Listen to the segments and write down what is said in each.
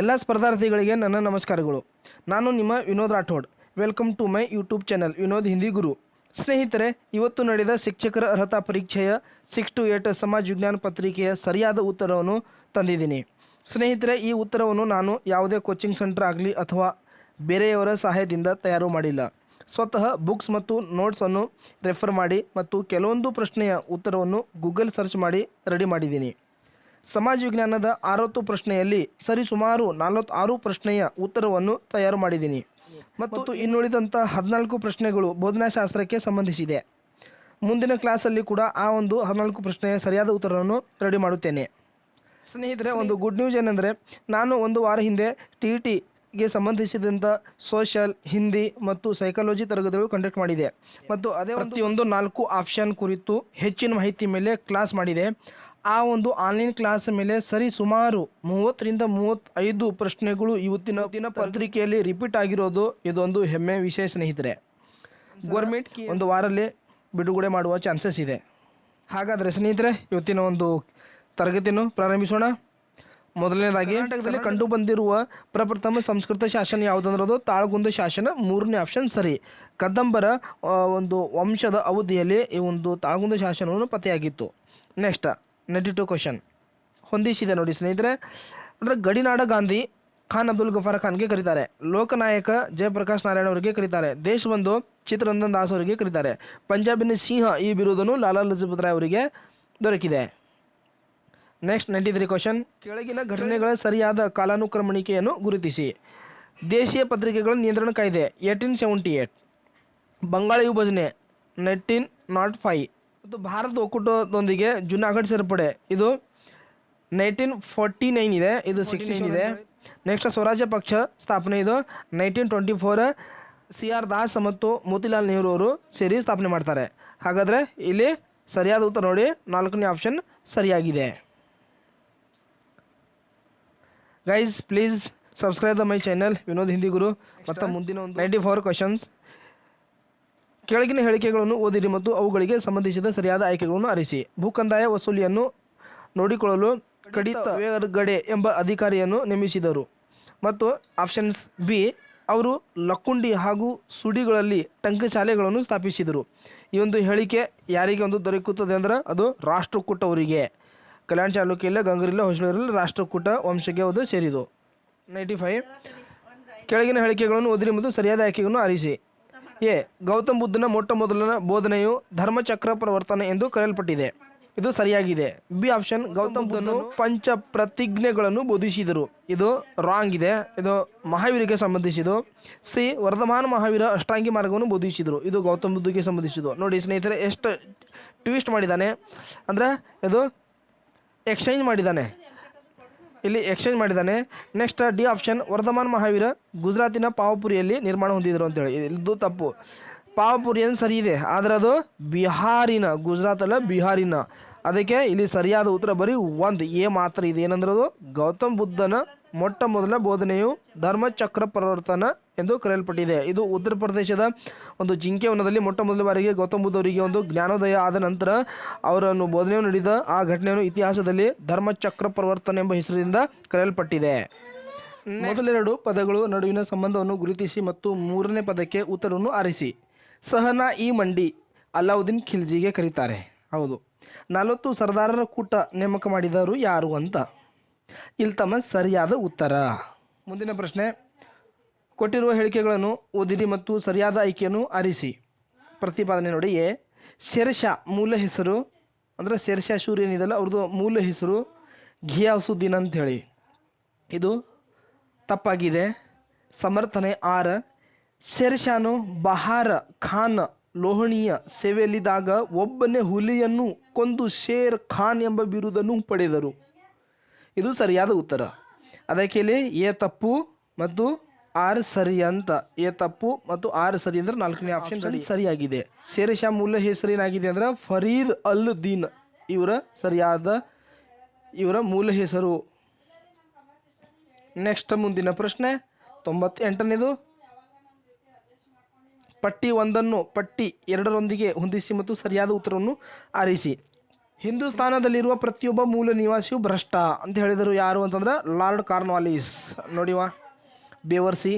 ಎಲ್ಲ ಸ್ಪರ್ಧಾರ್ಥಿಗಳಿಗೆ ನನ್ನ ನಮಸ್ಕಾರಗಳು. ನಾನು ನಿಮ್ಮ Vinod Rathod. Welcome to my YouTube channel Vinod Hindi Guru. ಸ್ನೇಹಿತರೆ, ಇವತ್ತು ನಡೆದ ಶಿಕ್ಷಕರ ಅರ್ಹತಾ ಪರೀಕ್ಷೆಯ ಸಿಕ್ಸ್ ಟು ಏಟ್ ಸಮಾಜ ವಿಜ್ಞಾನ ಪತ್ರಿಕೆಯ ಸರಿಯಾದ ಉತ್ತರವನ್ನು ತಂದಿದ್ದೀನಿ. ಸ್ನೇಹಿತರೆ, ಈ ಉತ್ತರವನ್ನು ನಾನು ಯಾವುದೇ ಕೋಚಿಂಗ್ ಸೆಂಟರ್ ಆಗಲಿ ಅಥವಾ ಬೇರೆಯವರ ಸಹಾಯದಿಂದ ತಯಾರು ಮಾಡಿಲ್ಲ. ಸ್ವತಃ ಬುಕ್ಸ್ ಮತ್ತು ನೋಟ್ಸನ್ನು ರೆಫರ್ ಮಾಡಿ ಮತ್ತು ಕೆಲವೊಂದು ಪ್ರಶ್ನೆಯ ಉತ್ತರವನ್ನು ಗೂಗಲ್ ಸರ್ಚ್ ಮಾಡಿ ರೆಡಿ ಮಾಡಿದ್ದೀನಿ. ಸಮಾಜ ವಿಜ್ಞಾನದ ಅರವತ್ತು ಪ್ರಶ್ನೆಯಲ್ಲಿ ಸರಿಸುಮಾರು ನಲವತ್ತಾರು ಪ್ರಶ್ನೆಯ ಉತ್ತರವನ್ನು ತಯಾರು ಮಾಡಿದ್ದೀನಿ. ಮತ್ತು ಇನ್ನುಳಿದಂಥ ಹದಿನಾಲ್ಕು ಪ್ರಶ್ನೆಗಳು ಬೋಧನಾಶಾಸ್ತ್ರಕ್ಕೆ ಸಂಬಂಧಿಸಿದೆ. ಮುಂದಿನ ಕ್ಲಾಸಲ್ಲಿ ಕೂಡ ಆ ಒಂದು ಹದಿನಾಲ್ಕು ಪ್ರಶ್ನೆಯ ಸರಿಯಾದ ಉತ್ತರವನ್ನು ರೆಡಿ ಮಾಡುತ್ತೇನೆ. ಸ್ನೇಹಿತರೆ ಒಂದು ಗುಡ್ ನ್ಯೂಸ್ ಏನೆಂದರೆ ನಾನು ಒಂದು ವಾರ ಹಿಂದೆ ಟಿ ಇ ಟಿಗೆ ಸಂಬಂಧಿಸಿದಂಥ ಸೋಷಲ್ ಹಿಂದಿ ಮತ್ತು ಸೈಕಾಲಜಿ ತರಗತಿಗಳು ಕಂಡಕ್ಟ್ ಮಾಡಿದೆ. ಮತ್ತು ಅದೇ ಪ್ರತಿಯೊಂದು ನಾಲ್ಕು ಆಪ್ಷನ್ ಕುರಿತು ಹೆಚ್ಚಿನ ಮಾಹಿತಿ ಮೇಲೆ ಕ್ಲಾಸ್ ಮಾಡಿದೆ. ಆ ಒಂದು ಆನ್ಲೈನ್ ಕ್ಲಾಸ್ ಮೇಲೆ ಸರಿ ಸುಮಾರು ಮೂವತ್ತರಿಂದ ಮೂವತ್ತೈದು ಪ್ರಶ್ನೆಗಳು ಇವತ್ತಿನ ದಿನ ಪತ್ರಿಕೆಯಲ್ಲಿ ರಿಪೀಟ್ ಆಗಿರೋದು ಇದೊಂದು ಹೆಮ್ಮೆ ವಿಷಯ ಸ್ನೇಹಿತರೆ. ಗೌರ್ಮೆಂಟ್ ಒಂದು ವಾರಲ್ಲಿ ಬಿಡುಗಡೆ ಮಾಡುವ ಚಾನ್ಸಸ್ ಇದೆ. ಹಾಗಾದರೆ ಸ್ನೇಹಿತರೆ, ಇವತ್ತಿನ ಒಂದು ತರಗತಿಯನ್ನು ಪ್ರಾರಂಭಿಸೋಣ. ಮೊದಲನೇದಾಗಿ, ಕರ್ನಾಟಕದಲ್ಲಿ ಕಂಡು ಬಂದಿರುವ ಪ್ರಪ್ರಥಮ ಸಂಸ್ಕೃತ ಶಾಸನ ಯಾವುದಂದ್ರದು? ತಾಳಗುಂದ ಶಾಸನ, ಮೂರನೇ ಆಪ್ಷನ್ ಸರಿ. ಕದಂಬರ ಒಂದು ವಂಶದ ಅವಧಿಯಲ್ಲಿ ಈ ಒಂದು ತಾಳಗುಂದ ಶಾಸನವನ್ನು ಪತ್ತೆಯಾಗಿತ್ತು. ನೆಕ್ಸ್ಟ್ ನೆಟಿ ಟು ಕ್ವಶನ್ ಹೊಂದಿಸಿದೆ ನೋಡಿ ಸ್ನೇಹಿತರೆ. ಅಂದರೆ ಗಡಿನಾಡ ಗಾಂಧಿ ಖಾನ್ ಅಬ್ದುಲ್ ಗಫಾರ್ ಖಾನ್ಗೆ ಕರೀತಾರೆ. ಲೋಕನಾಯಕ ಜಯಪ್ರಕಾಶ್ ನಾರಾಯಣ ಅವರಿಗೆ ಕರೀತಾರೆ. ದೇಶಬಂಧು ಚಿತ್ರರಂಜನ್ ದಾಸ್ ಅವರಿಗೆ ಕರೀತಾರೆ. ಪಂಜಾಬಿನ ಸಿಂಹ ಈ ಬಿರುದನ್ನು ಲಾಲಾ ಲಜಪತ್ ರಾಯ್ ಅವರಿಗೆ ದೊರಕಿದೆ. ನೆಕ್ಸ್ಟ್ ನೈಂಟಿ ತ್ರೀ ಕ್ವಶನ್ ಕೆಳಗಿನ ಘಟನೆಗಳ ಸರಿಯಾದ ಕಾಲಾನುಕ್ರಮಣಿಕೆಯನ್ನು ಗುರುತಿಸಿ. ದೇಶೀಯ ಪತ್ರಿಕೆಗಳ ನಿಯಂತ್ರಣ ಕಾಯ್ದೆ ಏಯ್ಟೀನ್ ಸೆವೆಂಟಿ ಏಟ್ ಬಂಗಾಳ ವಿಭಜನೆ ನೈಂಟೀನ್ ನಾಟ್ ಫೈ ಮತ್ತು ಭಾರತ ಒಕ್ಕೂಟದೊಂದಿಗೆ ಜುನಾಗಢ್ ಸೇರ್ಪಡೆ. ಇದು ನೈನ್ಟೀನ್ ಫೋರ್ಟಿ ನೈನ್ ಇದೆ ಇದು ಸಿಕ್ಸ್ಟೀನ್ ಇದೆ. ನೆಕ್ಸ್ಟ್ ಸ್ವರಾಜ್ಯ ಪಕ್ಷ ಸ್ಥಾಪನೆ ಇದು. Nineteen twenty four C R Das ಮತ್ತು ಮೋತಿಲಾಲ್ ನೆಹರು ಅವರು ಸೇರಿ ಸ್ಥಾಪನೆ ಮಾಡ್ತಾರೆ. ಹಾಗಾದರೆ ಇಲ್ಲಿ ಸರಿಯಾದ ಉತ್ತರ ನೋಡಿ. ನಾಲ್ಕನೇ ಆಪ್ಷನ್ ಸರಿಯಾಗಿದೆ. Guys please subscribe the my channel Vinod Hindi Guru ಮತ್ತು ಮುಂದಿನ ಒಂದು ನೈಂಟಿ ಫೋರ್ ಕ್ವಶನ್ಸ್ ಕೆಳಗಿನ ಹೇಳಿಕೆಗಳನ್ನು ಓದಿರಿ ಮತ್ತು ಅವುಗಳಿಗೆ ಸಂಬಂಧಿಸಿದ ಸರಿಯಾದ ಆಯ್ಕೆಗಳನ್ನು ಆರಿಸಿ ಭೂಕಂದಾಯ ವಸೂಲಿಯನ್ನು ನೋಡಿಕೊಳ್ಳಲು ಕಡಿತ ವೇರ್ಗಡೆ ಎಂಬ ಅಧಿಕಾರಿಯನ್ನು ನೇಮಿಸಿದರು. ಮತ್ತು ಆಪ್ಷನ್ಸ್ ಬಿ, ಅವರು ಲಕ್ಕುಂಡಿ ಹಾಗೂ ಸುಡಿಗಳಲ್ಲಿ ಟಂಕಶಾಲೆಗಳನ್ನು ಸ್ಥಾಪಿಸಿದರು. ಈ ಒಂದು ಹೇಳಿಕೆ ಯಾರಿಗೆ ಒಂದು ದೊರಕುತ್ತದೆ ಅಂದ್ರೆ ಅದು ರಾಷ್ಟ್ರಕೂಟ ಅವರಿಗೆ. ಕಲ್ಯಾಣ ಚಾಲುಕ್ಯ ಗಂಗರಿಲ್ಲ ಹೊಸಳೂರಲ್ಲಿ ರಾಷ್ಟ್ರಕೂಟ ವಂಶಕ್ಕೆ ಅದು ಸೇರಿದು. Ninety five. ಕೆಳಗಿನ ಹೇಳಿಕೆಗಳನ್ನು ಓದಿರಿ ಮತ್ತು ಸರಿಯಾದ ಆಯ್ಕೆಗಳನ್ನು ಆರಿಸಿ ಎ ಗೌತಮ್ ಬುದ್ಧನ ಮೊಟ್ಟ ಮೊದಲನ ಬೋಧನೆಯು ಧರ್ಮಚಕ್ರ ಪ್ರವರ್ತನೆ ಎಂದು ಕರೆಯಲ್ಪಟ್ಟಿದೆ. ಇದು ಸರಿಯಾಗಿದೆ. ಬಿ ಆಪ್ಷನ್ ಗೌತಮ್ ಬುದ್ಧನು ಪಂಚ ಪ್ರತಿಜ್ಞೆಗಳನ್ನು ಬೋಧಿಸಿದರು. ಇದು ರಾಂಗ್ ಇದೆ. ಇದು ಮಹಾವೀರಿಗೆ ಸಂಬಂಧಿಸಿದ್ದು. ಸಿ ವರ್ಧಮಾನ ಮಹಾವೀರ ಅಷ್ಟಾಂಗಿ ಮಾರ್ಗವನ್ನು ಬೋಧಿಸಿದರು. ಇದು ಗೌತಮ್ ಬುದ್ಧಿಗೆ ಸಂಬಂಧಿಸಿದ್ದು. ನೋಡಿ ಸ್ನೇಹಿತರೆ ಎಷ್ಟು ಟ್ವಿಸ್ಟ್ ಮಾಡಿದ್ದಾನೆ. ಅಂದರೆ ಇದು ಎಕ್ಸ್ಚೇಂಜ್ ಮಾಡಿದ್ದಾನೆ. ಇಲ್ಲಿ ಎಕ್ಸ್ಚೇಂಜ್ ಮಾಡಿದ್ದಾನೆ. Next D option Vardhaman Mahavira ಗುಜರಾತಿನ ಪಾವಪುರಿಯಲ್ಲಿ ನಿರ್ಮಾಣ ಹೊಂದಿದ್ರು ಅಂತೇಳಿ. ಇದು ತಪ್ಪು. ಪಾವಪುರಿ ಏನು ಸರಿ ಇದೆ, ಆದರೆ ಅದು ಬಿಹಾರಿನ, ಗುಜರಾತಲ್ಲ ಬಿಹಾರಿನ. ಅದಕ್ಕೆ ಇಲ್ಲಿ ಸರಿಯಾದ ಉತ್ತರ ಬರೀ ಒಂದು, ಎ ಮಾತ್ರ ಇದೆ. ಏನಂದ್ರೆ ಅದು ಗೌತಮ್ ಬುದ್ಧನ ಮೊಟ್ಟ ಮೊದಲ ಬೋಧನೆಯು ಧರ್ಮಚಕ್ರ ಪ್ರವರ್ತನ ಎಂದು ಕರೆಯಲ್ಪಟ್ಟಿದೆ. ಇದು ಉತ್ತರ ಪ್ರದೇಶದ ಒಂದು ಜಿಂಕೆವನದಲ್ಲಿ ಮೊಟ್ಟ ಮೊದಲ ಬಾರಿಗೆ ಗೌತಮ ಬುದ್ಧ ಅವರಿಗೆ ಒಂದು ಜ್ಞಾನೋದಯ ಆದ ನಂತರ ಅವರನ್ನು ಬೋಧನೆಯನ್ನು ನೀಡಿದ ಆ ಘಟನೆಯನ್ನು ಇತಿಹಾಸದಲ್ಲಿ ಧರ್ಮಚಕ್ರ ಪ್ರವರ್ತನೆ ಎಂಬ ಹೆಸರಿನಿಂದ ಕರೆಯಲ್ಪಟ್ಟಿದೆ. ಮೊದಲೆರಡು ಪದಗಳು ನಡುವಿನ ಸಂಬಂಧವನ್ನು ಗುರುತಿಸಿ ಮತ್ತು ಮೂರನೇ ಪದಕ್ಕೆ ಉತ್ತರವನ್ನು ಆರಿಸಿ. ಸಹನಾ ಈ ಮಂಡಿ ಅಲಾವುದ್ದೀನ್ ಖಿಲ್ಜಿಗೆ ಕರೀತಾರೆ. ಹೌದು. ನಲವತ್ತು ಸರ್ದಾರರ ಕೂಟ ನೇಮಕ ಮಾಡಿದವರು ಯಾರು ಅಂತ? ಇಲ್ಲಿ ತಮ್ಮ ಸರಿಯಾದ ಉತ್ತರ. ಮುಂದಿನ ಪ್ರಶ್ನೆ, ಕೊಟ್ಟಿರುವ ಹೇಳಿಕೆಗಳನ್ನು ಓದಿರಿ ಮತ್ತು ಸರಿಯಾದ ಆಯ್ಕೆಯನ್ನು ಆರಿಸಿ. ಪ್ರತಿಪಾದನೆ ನೋಡಿ ಎ, ಶೇರ್ಷಾ ಮೂಲ ಹೆಸರು, ಅಂದರೆ ಶೇರ್ಷಾ ಶೂರ್ ಏನಿದೆಯಲ್ಲ, ಅವ್ರದ್ದು ಮೂಲ ಹೆಸರು, ಘಿಯಾಸುದ್ದೀನ್ ಅಂಥೇಳಿ ಇದು ತಪ್ಪಾಗಿದೆ. ಸಮರ್ಥನೆ ಆರ, ಶೇರ್ಷಾನು ಬಹಾರ ಖಾನ್ ಲೋಹಣಿಯ ಸೇವೆಯಲ್ಲಿದ್ದಾಗ ಒಬ್ಬನೇ ಹುಲಿಯನ್ನು ಕೊಂದು ಶೇರ್ ಖಾನ್ ಎಂಬ ಬಿರುದನ್ನು ಪಡೆದರು. ಇದು ಸರಿಯಾದ ಉತ್ತರ. ಅದಕ್ಕೆ ಇಲ್ಲಿ ಎ ತಪ್ಪು ಮತ್ತು ಆರ್ ಸರಿ ಅಂತ. ಎ ತಪ್ಪು ಮತ್ತು ಆರ್ ಸರಿ ಅಂದ್ರೆ ನಾಲ್ಕನೇ ಆಪ್ಷನ್ ಸರಿಯಾಗಿದೆ. ಶೇರ್ಷಾ ಮೂಲ ಹೆಸರು ಏನಾಗಿದೆ ಅಂದ್ರೆ ಫರೀದ್ ಅಲ್ ದೀನ್. ಇವರ ಸರಿಯಾದ ಇವರ ಮೂಲ ಹೆಸರು. ನೆಕ್ಸ್ಟ್ ಮುಂದಿನ ಪ್ರಶ್ನೆ ತೊಂಬತ್ತೆಂಟನೇದು. ಪಟ್ಟಿ ಒಂದನ್ನು ಪಟ್ಟಿ ಎರಡರೊಂದಿಗೆ ಹೊಂದಿಸಿ ಮತ್ತು ಸರಿಯಾದ ಉತ್ತರವನ್ನು ಆರಿಸಿ. ಹಿಂದೂಸ್ತಾನದಲ್ಲಿರುವ ಪ್ರತಿಯೊಬ್ಬ ಮೂಲ ನಿವಾಸಿಯು ಭ್ರಷ್ಟ ಅಂತ ಹೇಳಿದರು ಯಾರು ಅಂತಂದ್ರೆ ಲಾರ್ಡ್ ಕಾರ್ನ್ವಾಲಿಸ್. ನೋಡಿವ, ಬೇವರ್ಸಿ,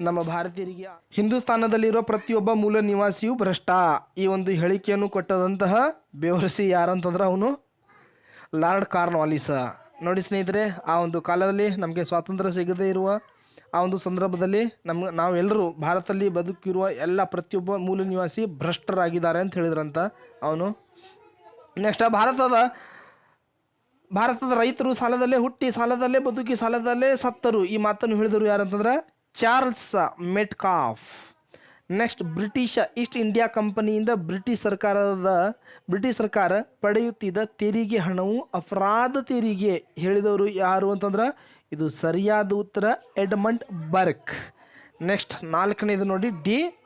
ನಮ್ಮ ಭಾರತೀಯರಿಗೆ. ಹಿಂದೂಸ್ತಾನದಲ್ಲಿರುವ ಪ್ರತಿಯೊಬ್ಬ ಮೂಲ ನಿವಾಸಿಯು ಭ್ರಷ್ಟ. ಈ ಒಂದು ಹೇಳಿಕೆಯನ್ನು ಕೊಟ್ಟದಂತಹ ಬೇವರ್ಸಿ ಯಾರಂತಂದ್ರೆ ಅವನು ಲಾರ್ಡ್ ಕಾರ್ನ್ವಾಲಿಸ. ನೋಡಿ ಸ್ನೇಹಿತರೆ, ಆ ಒಂದು ಕಾಲದಲ್ಲಿ ನಮಗೆ ಸ್ವಾತಂತ್ರ್ಯ ಸಿಗದೇ ಇರುವ ಆ ಒಂದು ಸಂದರ್ಭದಲ್ಲಿ ನಮ್ಮ ನಾವೆಲ್ಲರೂ ಭಾರತದಲ್ಲಿ ಬದುಕಿರುವ ಎಲ್ಲ ಪ್ರತಿಯೊಬ್ಬ ಮೂಲ ನಿವಾಸಿ ಭ್ರಷ್ಟರಾಗಿದ್ದಾರೆ ಅಂತ ಹೇಳಿದ್ರಂತ ಅವನು. ನೆಕ್ಸ್ಟ್ ಭಾರತದ ಭಾರತದ ರೈತರು ಸಾಲದಲ್ಲೇ, ಹುಟ್ಟಿ ಸಾಲದಲ್ಲೇ, ಬದುಕಿ ಸಾಲದಲ್ಲೇ ಸತ್ತರು. ಈ ಮಾತನ್ನು ಹೇಳಿದರು ಯಾರಂತಂದ್ರೆ Charles Metcalfe. Next British East India ಕಂಪನಿಯಿಂದ ಬ್ರಿಟಿಷ್ ಸರ್ಕಾರದ, ಬ್ರಿಟಿಷ್ ಸರ್ಕಾರ ಪಡೆಯುತ್ತಿದ್ದ ತೆರಿಗೆ ಹಣವು ಅಪರಾಧ ತೆರಿಗೆ. ಹೇಳಿದವರು ಯಾರು ಅಂತಂದ್ರೆ ಇದು ಸರಿಯಾದ ಉತ್ತರ ಎಡ್ಮಂಡ್ ಬರ್ಕ್. ನೆಕ್ಸ್ಟ್ ನಾಲ್ಕನೇದು ನೋಡಿ ಡಿ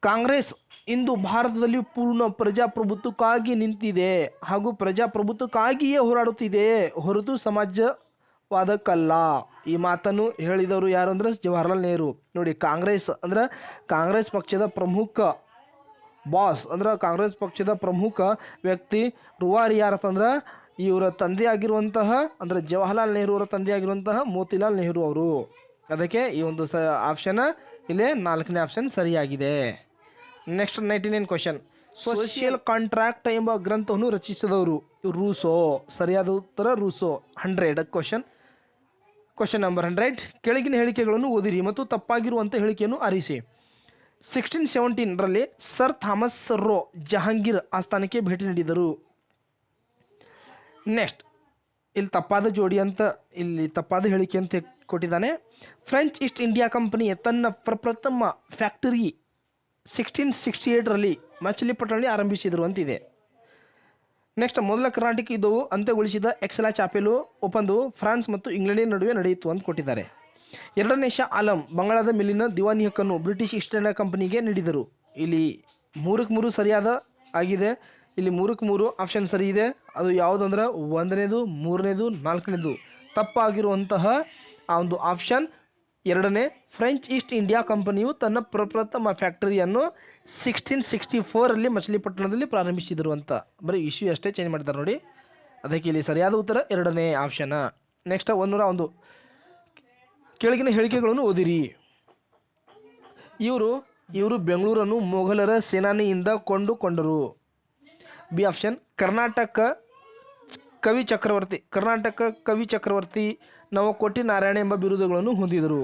ಕಾಂಗ್ರೆಸ್ ಇಂದು ಭಾರತದಲ್ಲಿ ಪೂರ್ಣ ಪ್ರಜಾಪ್ರಭುತ್ವಕ್ಕಾಗಿ ನಿಂತಿದೆ ಹಾಗೂ ಪ್ರಜಾಪ್ರಭುತ್ವಕ್ಕಾಗಿಯೇ ಹೋರಾಡುತ್ತಿದೆ. ಹೊರತು ಸಮಾಜವಾದಕ್ಕಲ್ಲ. ಈ ಮಾತನ್ನು ಹೇಳಿದವರು ಯಾರು ಅಂದ್ರೆ ಜವಾಹರ್ಲಾಲ್ ನೆಹರು. ನೋಡಿ, ಕಾಂಗ್ರೆಸ್ ಅಂದ್ರೆ ಕಾಂಗ್ರೆಸ್ ಪಕ್ಷದ ಪ್ರಮುಖ ಬಾಸ್ ಅಂದ್ರೆ ಕಾಂಗ್ರೆಸ್ ಪಕ್ಷದ ಪ್ರಮುಖ ವ್ಯಕ್ತಿ ರುವಾರಿ ಯಾರತ್ತಂದ್ರೆ ಇವರ ತಂದೆಯಾಗಿರುವಂತಹ ಅಂದ್ರೆ ಜವಾಹರ್ಲಾಲ್ ನೆಹರು ಅವರ ತಂದೆಯಾಗಿರುವಂತಹ ಮೋತಿಲಾಲ್ ನೆಹರು ಅವರು. ಅದಕ್ಕೆ ಈ ಒಂದು ಸ ಆಪ್ಷನ್ ಇಲ್ಲೇ ನಾಲ್ಕನೇ ಆಪ್ಷನ್ ಸರಿಯಾಗಿದೆ. Next ninety nine question social contract ಎಂಬ ಗ್ರಂಥವನ್ನು ರಚಿಸಿದವರು ರೂಸೋ. ಸರಿಯಾದ ಉತ್ತರ Rousseau. Hundred question question number hundred ಕೆಳಗಿನ ಹೇಳಿಕೆಗಳನ್ನು ಓದಿರಿ ಮತ್ತು ತಪ್ಪಾಗಿರುವಂಥ ಹೇಳಿಕೆಯನ್ನು ಆರಿಸಿ. ಸಿಕ್ಸ್ಟೀನ್ ಸೆವೆಂಟೀನ್ರಲ್ಲಿ ಸರ್ ಥಾಮಸ್ ರೋ ಜಹಾಂಗೀರ್ ಆಸ್ಥಾನಕ್ಕೆ ಭೇಟಿ ನೀಡಿದರು. ನೆಕ್ಸ್ಟ್ ಇಲ್ಲಿ ತಪ್ಪಾದ ಜೋಡಿ ಅಂತ ಇಲ್ಲಿ ತಪ್ಪಾದ ಹೇಳಿಕೆ ಅಂತ ಕೊಟ್ಟಿದ್ದಾನೆ. ಫ್ರೆಂಚ್ ಈಸ್ಟ್ ಇಂಡಿಯಾ ಕಂಪನಿ ತನ್ನ ಪ್ರಪ್ರಥಮ ಫ್ಯಾಕ್ಟರಿ ಸಿಕ್ಸ್ಟೀನ್ ಸಿಕ್ಸ್ಟಿ ಏಯ್ಟ್ರಲ್ಲಿ ಮಚಿಲಿಪಟ್ಟಣದಲ್ಲಿ ಆರಂಭಿಸಿದರು ಅಂತಿದೆ ನೆಕ್ಸ್ಟ್ ಮೊದಲ ಕರ್ನಾಟಕ ಯುದ್ಧವು ಅಂತ್ಯಗೊಳಿಸಿದ ಎಕ್ಸಲಾ ಚಾಪೆಲು ಒಪ್ಪಂದವು ಫ್ರಾನ್ಸ್ ಮತ್ತು ಇಂಗ್ಲೆಂಡಿನ ನಡುವೆ ನಡೆಯಿತು ಅಂತ ಕೊಟ್ಟಿದ್ದಾರೆ. ಎರಡನೇ ಶಾ ಆಲಂ ಬಂಗಾಳದ ಮೇಲಿನ ದಿವಾನಿ ಹಕ್ಕನ್ನು ಬ್ರಿಟಿಷ್ ಈಸ್ಟ್ ಇಂಡಿಯಾ ಕಂಪನಿಗೆ ನೀಡಿದರು. ಇಲ್ಲಿ ಮೂರಕ್ಕೆ ಮೂರು ಸರಿಯಾದ ಆಗಿದೆ. ಇಲ್ಲಿ ಮೂರಕ್ಕೆ ಮೂರು ಆಪ್ಷನ್ ಸರಿ ಇದೆ. ಅದು ಯಾವುದಂದ್ರೆ ಒಂದನೇದು, ಮೂರನೇದು, ನಾಲ್ಕನೇದು ತಪ್ಪಾಗಿರುವಂತಹ ಆ ಒಂದು ಆಪ್ಷನ್ ಎರಡನೇ ಫ್ರೆಂಚ್ ಈಸ್ಟ್ ಇಂಡಿಯಾ ಕಂಪನಿಯು ತನ್ನ ಪ್ರಪ್ರಥಮ ಫ್ಯಾಕ್ಟರಿಯನ್ನು ಸಿಕ್ಸ್ಟೀನ್ ಸಿಕ್ಸ್ಟಿ ಫೋರಲ್ಲಿ ಮಚಿಲಿಪಟ್ಟಣದಲ್ಲಿ ಪ್ರಾರಂಭಿಸಿದರು ಅಂತ ಬರೀ ಇಶ್ಯೂ ಅಷ್ಟೇ ಚೇಂಜ್ ಮಾಡ್ತಾರೆ ನೋಡಿ. ಅದಕ್ಕೆ ಇಲ್ಲಿ ಸರಿಯಾದ ಉತ್ತರ, ಎರಡನೇ ಆಪ್ಷನ್ ನೆಕ್ಸ್ಟ್ ಒಂದೂರ ಒಂದು. ಕೆಳಗಿನ ಹೇಳಿಕೆಗಳನ್ನು ಓದಿರಿ. ಇವರು ಇವರು ಬೆಂಗಳೂರನ್ನು ಮೊಘಲರ ಸೇನಾನಿಯಿಂದ ಕೊಂಡುಕೊಂಡರು ಬಿ ಆಪ್ಷನ್ ಕರ್ನಾಟಕ ಕವಿ ಚಕ್ರವರ್ತಿ, ಕರ್ನಾಟಕ ಕವಿ ಚಕ್ರವರ್ತಿ ನವಕೋಟಿ ನಾರಾಯಣ ಎಂಬ ಬಿರುದುಗಳನ್ನು ಹೊಂದಿದರು.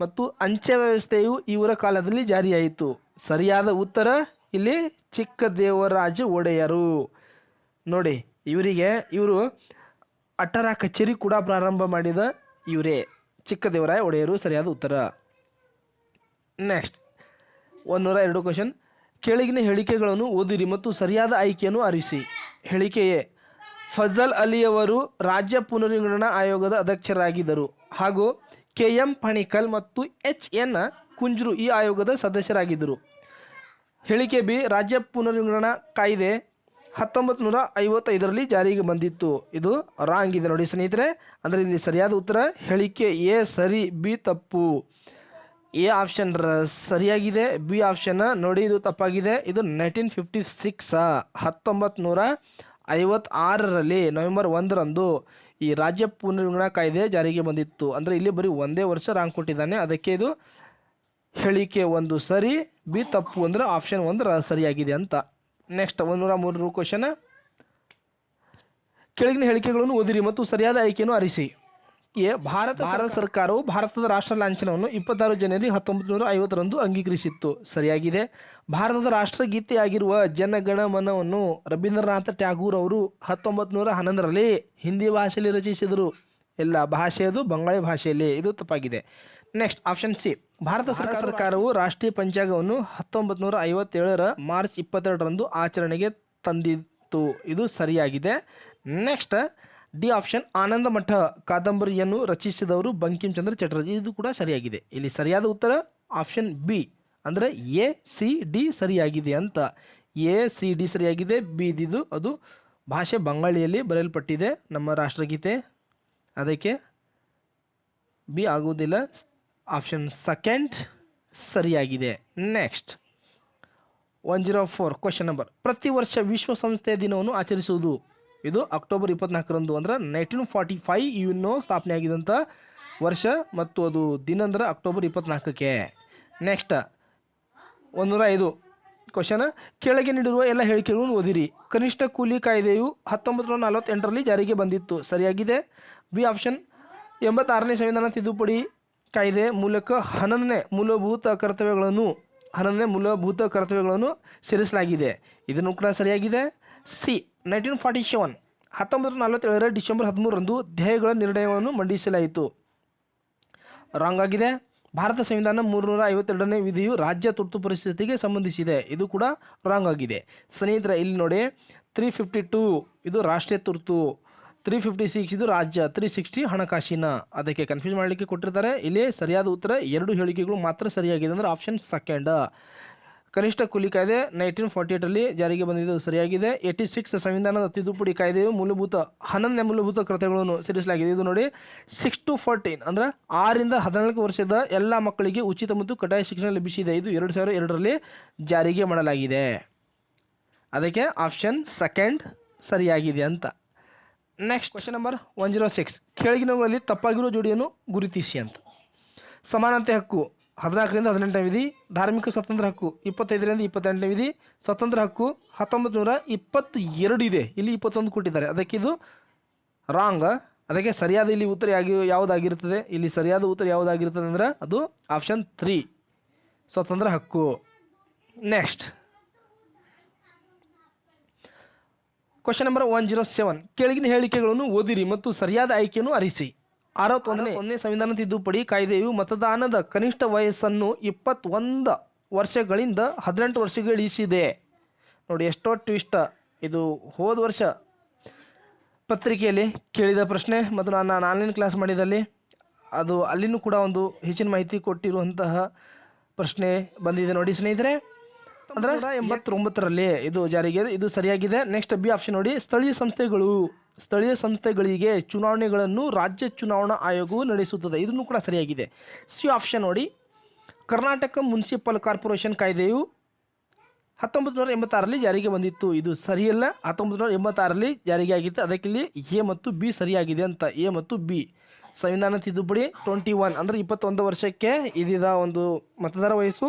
ಮತ್ತು ಅಂಚೆ ವ್ಯವಸ್ಥೆಯು ಇವರ ಕಾಲದಲ್ಲಿ ಜಾರಿಯಾಯಿತು. ಸರಿಯಾದ ಉತ್ತರ ಇಲ್ಲಿ ಚಿಕ್ಕದೇವರಾಜ ಒಡೆಯರು. ನೋಡಿ, ಇವರಿಗೆ ಇವರು ಅಟ್ಟರ ಕಚೇರಿ ಕೂಡ ಪ್ರಾರಂಭ ಮಾಡಿದ ಇವರೇ. ಚಿಕ್ಕದೇವರಾಯ ಒಡೆಯರು ಸರಿಯಾದ ಉತ್ತರ. ನೆಕ್ಸ್ಟ್, ಒಂದೂರ ಎರಡು ಕ್ವಶನ್. ಕೆಳಗಿನ ಹೇಳಿಕೆಗಳನ್ನು ಓದಿರಿ ಮತ್ತು ಸರಿಯಾದ ಆಯ್ಕೆಯನ್ನು ಆರಿಸಿ. ಹೇಳಿಕೆಯೇ ಫಜಲ್ ಅಲಿಯವರು ರಾಜ್ಯ ಪುನರ್ವಿಂಗಡಣಾ ಆಯೋಗದ ಅಧ್ಯಕ್ಷರಾಗಿದ್ದರು. ಹಾಗೂ ಕೆ ಎಂ ಪಣಿಕಲ್ ಮತ್ತು ಎಚ್ ಎನ್ ಕುಂಜ್ರು ಈ ಆಯೋಗದ ಸದಸ್ಯರಾಗಿದ್ದರು. ಹೇಳಿಕೆ ಬಿ, ರಾಜ್ಯ ಪುನರ್ವಿಂಗಡಣಾ ಕಾಯ್ದೆ ಹತ್ತೊಂಬತ್ತು ನೂರ ಐವತ್ತೈದರಲ್ಲಿ ಜಾರಿಗೆ ಬಂದಿತ್ತು. ಇದು ರಾಂಗ್ ಇದೆ ನೋಡಿ ಸ್ನೇಹಿತರೆ. ಅಂದರೆ ಇಲ್ಲಿ ಸರಿಯಾದ ಉತ್ತರ, ಹೇಳಿಕೆ ಎ ಸರಿ, ಬಿ ತಪ್ಪು. ಎ ಆಪ್ಷನ್ ಸರಿಯಾಗಿದೆ, ಬಿ ಆಪ್ಷನ್ ನೋಡಿ ಇದು ತಪ್ಪಾಗಿದೆ. ಇದು ನೈನ್ಟೀನ್ ಫಿಫ್ಟಿ ಸಿಕ್ಸ್ ಹತ್ತೊಂಬತ್ತು ನೂರ ಐವತ್ತಾರರಲ್ಲಿ ನವೆಂಬರ್ ಒಂದರಂದು ಈ ರಾಜ್ಯ ಪುನರ್ವಿಂಗಡಣಾ ಕಾಯ್ದೆ ಜಾರಿಗೆ ಬಂದಿತ್ತು. ಅಂದರೆ ಇಲ್ಲಿ ಬರೀ ಒಂದೇ ವರ್ಷ ರಾಂಗ್ ಕೊಟ್ಟಿದ್ದಾನೆ. ಅದಕ್ಕೆ ಇದು ಹೇಳಿಕೆ ಒಂದು ಸರಿ, ಬಿ ತಪ್ಪು ಅಂದರೆ ಆಪ್ಷನ್ ಒಂದು ಸರಿಯಾಗಿದೆ ಅಂತ. ನೆಕ್ಸ್ಟ್ ಒಂದೂರ ಮೂರು ಕ್ವಶನ್ ಕೆಳಗಿನ ಹೇಳಿಕೆಗಳನ್ನು ಓದಿರಿ ಮತ್ತು ಸರಿಯಾದ ಆಯ್ಕೆಯನ್ನು ಆರಿಸಿ. ಭಾರತ ಭಾರತ ಸರ್ಕಾರವು ಭಾರತದ ರಾಷ್ಟ್ರ ಲಾಂಛನವನ್ನು ಇಪ್ಪತ್ತಾರು ಜನವರಿ ಹತ್ತೊಂಬತ್ತು ನೂರ ಐವತ್ತರಂದು ಅಂಗೀಕರಿಸಿತ್ತು. ಸರಿಯಾಗಿದೆ. ಭಾರತದ ರಾಷ್ಟ್ರಗೀತೆಯಾಗಿರುವ ಜನಗಣಮನವನ್ನು ರವೀಂದ್ರನಾಥ ಟ್ಯಾಗೂರ್ ಅವರು ಹತ್ತೊಂಬತ್ತು ನೂರ ಹನ್ನೊಂದರಲ್ಲಿ ಹಿಂದಿ ಭಾಷೆಯಲ್ಲಿ ರಚಿಸಿದರು. ಎಲ್ಲ ಭಾಷೆಯದು ಬಂಗಾಳಿ ಭಾಷೆಯಲ್ಲಿ. ಇದು ತಪ್ಪಾಗಿದೆ. Next option C. ಭಾರತ ಸರ್ಕಾರ ಸರ್ಕಾರವು ರಾಷ್ಟ್ರೀಯ ಪಂಚಾಂಗವನ್ನು ಹತ್ತೊಂಬತ್ತು ನೂರ ಐವತ್ತೇಳರ ಮಾರ್ಚ್ ಇಪ್ಪತ್ತೆರಡರಂದು ಆಚರಣೆಗೆ ತಂದಿತ್ತು. ಇದು ಸರಿಯಾಗಿದೆ. ನೆಕ್ಸ್ಟ್ ಡಿ ಆಪ್ಷನ್ ಆನಂದ ಮಠ ಕಾದಂಬರಿಯನ್ನು ರಚಿಸಿದವರು ಬಂಕಿಂಚಂದ್ರ ಚಟರ್ಜಿ. ಇದು ಕೂಡ ಸರಿಯಾಗಿದೆ. ಇಲ್ಲಿ ಸರಿಯಾದ ಉತ್ತರ ಆಪ್ಷನ್ ಬಿ. ಅಂದರೆ ಎ, ಸಿ, ಡಿ ಸರಿಯಾಗಿದೆ ಅಂತ. ಎ, ಸಿ, ಡಿ ಸರಿಯಾಗಿದೆ. ಬಿ ಇದು ಅದು ಭಾಷೆ ಬಂಗಾಳಿಯಲ್ಲಿ ಬರೆಯಲ್ಪಟ್ಟಿದೆ ನಮ್ಮ ರಾಷ್ಟ್ರಗೀತೆ. ಅದಕ್ಕೆ ಬಿ ಆಗುವುದಿಲ್ಲ. ಆಪ್ಷನ್ ಸೆಕೆಂಡ್ ಸರಿಯಾಗಿದೆ. Next one zero four question number. ಪ್ರತಿ ವರ್ಷ ವಿಶ್ವಸಂಸ್ಥೆಯ ದಿನವನ್ನು ಆಚರಿಸುವುದು. ಇದು ಅಕ್ಟೋಬರ್ ಇಪ್ಪತ್ನಾಲ್ಕರಂದು ಅಂದ್ರೆ ನೈನ್ಟೀನ್ ಫಾರ್ಟಿ ಫೈವ್ ಯುನೋ ಸ್ಥಾಪನೆ ಆಗಿದಂಥ ವರ್ಷ ಮತ್ತು ಅದು ದಿನ ಅಂದ್ರೆ ಅಕ್ಟೋಬರ್ ಇಪ್ಪತ್ನಾಲ್ಕಕ್ಕೆ. ನೆಕ್ಸ್ಟ್ ಒಂದೂರ ಐದು ಕ್ವಶನ್ ಕೆಳಗೆ ನೀಡಿರುವ ಎಲ್ಲ ಹೇಳಿಕೆಗಳನ್ನು ಓದಿರಿ. ಕನಿಷ್ಠ ಕೂಲಿ ಕಾಯ್ದೆಯು ಹತ್ತೊಂಬತ್ತು ನೂರ ನಲವತ್ತೆಂಟರಲ್ಲಿ ಜಾರಿಗೆ ಬಂದಿತ್ತು. ಸರಿಯಾಗಿದೆ? ಬಿ ಆಪ್ಷನ್ ಎಂಬತ್ತಾರನೇ ಸಂವಿಧಾನ ತಿದ್ದುಪಡಿ ಕಾಯ್ದೆ ಮೂಲಕ ಹನ್ನೊಂದನೇ ಮೂಲಭೂತ ಕರ್ತವ್ಯಗಳನ್ನು ಹನ್ನೊಂದನೇ ಮೂಲಭೂತ ಕರ್ತವ್ಯಗಳನ್ನು ಸೇರಿಸಲಾಗಿದೆ. ಇದನ್ನು ಕೂಡ ಸರಿಯಾಗಿದೆ. ಸಿ ನೈನ್ಟೀನ್ ಫಾರ್ಟಿ ಸೆವೆನ್, ಹತ್ತೊಂಬತ್ತು ನಲವತ್ತೇಳರ ಡಿಸೆಂಬರ್ ಹದಿಮೂರರಂದು ಧ್ಯೇಯಗಳ ನಿರ್ಣಯವನ್ನು ಮಂಡಿಸಲಾಯಿತು. ರಾಂಗ್ ಆಗಿದೆ. ಭಾರತ ಸಂವಿಧಾನ ಮೂರುನೂರ ಐವತ್ತೆರಡನೇ ವಿಧಿಯು ರಾಜ್ಯ ತುರ್ತು ಪರಿಸ್ಥಿತಿಗೆ ಸಂಬಂಧಿಸಿದೆ. ಇದು ಕೂಡ ರಾಂಗ್ ಆಗಿದೆ. ಸ್ನೇಹಿತರೆ, ಇಲ್ಲಿ ನೋಡಿ. ತ್ರೀ ಫಿಫ್ಟಿ ಟೂ ಇದು ರಾಷ್ಟ್ರೀಯ ತುರ್ತು. ತ್ರೀ ಫಿಫ್ಟಿ ಸಿಕ್ಸ್ ಇದು ರಾಜ್ಯ. ತ್ರೀ ಸಿಕ್ಸ್ಟಿ ಹಣಕಾಸಿನ. ಅದಕ್ಕೆ ಕನ್ಫ್ಯೂಸ್ ಮಾಡಲಿಕ್ಕೆ ಕೊಟ್ಟಿರ್ತಾರೆ. ಇಲ್ಲಿ ಸರಿಯಾದ ಉತ್ತರ, ಎರಡು ಹೇಳಿಕೆಗಳು ಮಾತ್ರ ಸರಿಯಾಗಿದೆ ಅಂದರೆ ಆಪ್ಷನ್ ಸೆಕೆಂಡ್ ಕನಿಷ್ಠ ಕೂಲಿ ಕಾಯ್ದೆ ನೈನ್ಟೀನ್ ಫಾರ್ಟಿ ಏಟಲ್ಲಿ ಜಾರಿಗೆ ಬಂದಿದ್ದು ಸರಿಯಾಗಿದೆ. ಏಯ್ಟಿ ಸಿಕ್ಸ್ ಸಂವಿಧಾನದ ತಿದ್ದುಪಡಿ ಕಾಯ್ದೆಯು ಮೂಲಭೂತ ಹನ್ನೊಂದನೇ ಮೂಲಭೂತ ಕೃತ್ಯಗಳನ್ನು ಸೇರಿಸಲಾಗಿದೆ ಇದು ನೋಡಿ ಸಿಕ್ಸ್ ಟು ಫೋರ್ಟೀನ್ ಅಂದರೆ ಆರಿಂದ ಹದಿನಾಲ್ಕು ವರ್ಷದ ಎಲ್ಲ ಮಕ್ಕಳಿಗೆ ಉಚಿತ ಮತ್ತು ಕಡ್ಡಾಯ ಶಿಕ್ಷಣ ಲಭಿಸಿದೆ. ಇದು ಎರಡು ಸಾವಿರ ಎರಡರಲ್ಲಿ ಜಾರಿಗೆ ಮಾಡಲಾಗಿದೆ. ಅದಕ್ಕೆ ಆಪ್ಷನ್ ಸೆಕೆಂಡ್ ಸರಿಯಾಗಿದೆ ಅಂತ. Next question number one zero six ಕೆಳಗಿನವುಗಳಲ್ಲಿ ತಪ್ಪಾಗಿರೋ ಜೋಡಿಯನ್ನು ಗುರುತಿಸಿ ಅಂತ. ಸಮಾನತೆ ಹಕ್ಕು. ಹದಿನಾಲ್ಕರಿಂದ ಹದಿನೆಂಟನೇ ವಿಧಿ, ಧಾರ್ಮಿಕ ಸ್ವಾತಂತ್ರ್ಯ ಹಕ್ಕು ಇಪ್ಪತ್ತೈದರಿಂದ ಇಪ್ಪತ್ತೆಂಟನೇ ವಿಧಿ ಸ್ವತಂತ್ರ ಹಕ್ಕು ಹತ್ತೊಂಬತ್ತು ನೂರ ಇಪ್ಪತ್ತೆರಡು ಇದೆ. ಇಲ್ಲಿ ಇಪ್ಪತ್ತೊಂದು ಕೊಟ್ಟಿದ್ದಾರೆ. ಅದಕ್ಕೆ ಇದು ರಾಂಗ್ ಅದಕ್ಕೆ ಸರಿಯಾದ ಇಲ್ಲಿ ಉತ್ತರ ಯಾಗಿ, ಯಾವುದಾಗಿರುತ್ತದೆ? ಇಲ್ಲಿ ಸರಿಯಾದ ಉತ್ತರ ಯಾವುದಾಗಿರುತ್ತದೆ ಅಂದರೆ ಅದು ಆಪ್ಷನ್ ತ್ರೀ ಸ್ವತಂತ್ರ ಹಕ್ಕು. Next question number one zero seven ಕೆಳಗಿನ ಹೇಳಿಕೆಗಳನ್ನು ಓದಿರಿ ಮತ್ತು ಸರಿಯಾದ ಆಯ್ಕೆಯನ್ನು ಅರಿಸಿ. ಅರವತ್ತೊಂದನೇ ಒಂದನೇ ಸಂವಿಧಾನ ತಿದ್ದುಪಡಿ ಕಾಯ್ದೆಯು ಮತದಾನದ ಕನಿಷ್ಠ ವಯಸ್ಸನ್ನು ಇಪ್ಪತ್ತೊಂದು ವರ್ಷಗಳಿಂದ ಹದಿನೆಂಟು ವರ್ಷಗಳಿಸಿದೆ ನೋಡಿ, ಎಷ್ಟೋ ಟ್ವಿಸ್ಟ್ ಇದು ಹೋದ ವರ್ಷ ಪತ್ರಿಕೆಯಲ್ಲಿ ಕೇಳಿದ ಪ್ರಶ್ನೆ ಮತ್ತು ನಾನು ಆನ್ಲೈನ್ ಕ್ಲಾಸ್ ಮಾಡಿದಲ್ಲಿ ಅದು ಅಲ್ಲಿನೂ ಕೂಡ ಒಂದು ಹೆಚ್ಚಿನ ಮಾಹಿತಿ ಕೊಟ್ಟಿರುವಂತಹ ಪ್ರಶ್ನೆ ಬಂದಿದೆ ನೋಡಿ ಸ್ನೇಹಿತರೆ. ಅಂದರೆ ಎಂಬತ್ತೊಂಬತ್ತರಲ್ಲಿ ಇದು ಜಾರಿಗೆ, ಇದು ಸರಿಯಾಗಿದೆ. ನೆಕ್ಸ್ಟ್ ಬಿ ಆಪ್ಷನ್ ನೋಡಿ, ಸ್ಥಳೀಯ ಸಂಸ್ಥೆಗಳು. ಸ್ಥಳೀಯ ಸಂಸ್ಥೆಗಳಿಗೆ ಚುನಾವಣೆಗಳನ್ನು ರಾಜ್ಯ ಚುನಾವಣಾ ಆಯೋಗವು ನಡೆಸುತ್ತದೆ. ಇದನ್ನು ಕೂಡ ಸರಿಯಾಗಿದೆ. ಸಿ ಆಪ್ಷನ್ ನೋಡಿ. ಕರ್ನಾಟಕ ಮುನ್ಸಿಪಲ್ ಕಾರ್ಪೊರೇಷನ್ ಕಾಯ್ದೆಯು ಹತ್ತೊಂಬತ್ತು ನೂರ ಎಂಬತ್ತಾರರಲ್ಲಿ ಜಾರಿಗೆ ಬಂದಿತ್ತು. ಇದು ಸರಿಯಲ್ಲ. ಹತ್ತೊಂಬತ್ತು ನೂರ ಎಂಬತ್ತಾರರಲ್ಲಿ ಜಾರಿಗೆ ಆಗಿತ್ತು. ಅದಕ್ಕೆ ಇಲ್ಲಿ ಎ ಮತ್ತು ಬಿ ಸರಿಯಾಗಿದೆ ಅಂತ. ಎ ಮತ್ತು ಬಿ. ಸಂವಿಧಾನ ತಿದ್ದುಪಡಿ ಟ್ವೆಂಟಿ ಒನ್ ಅಂದರೆ ಇಪ್ಪತ್ತೊಂದು ವರ್ಷಕ್ಕೆ ಇದಿದ ಒಂದು ಮತದಾರ ವಯಸ್ಸು.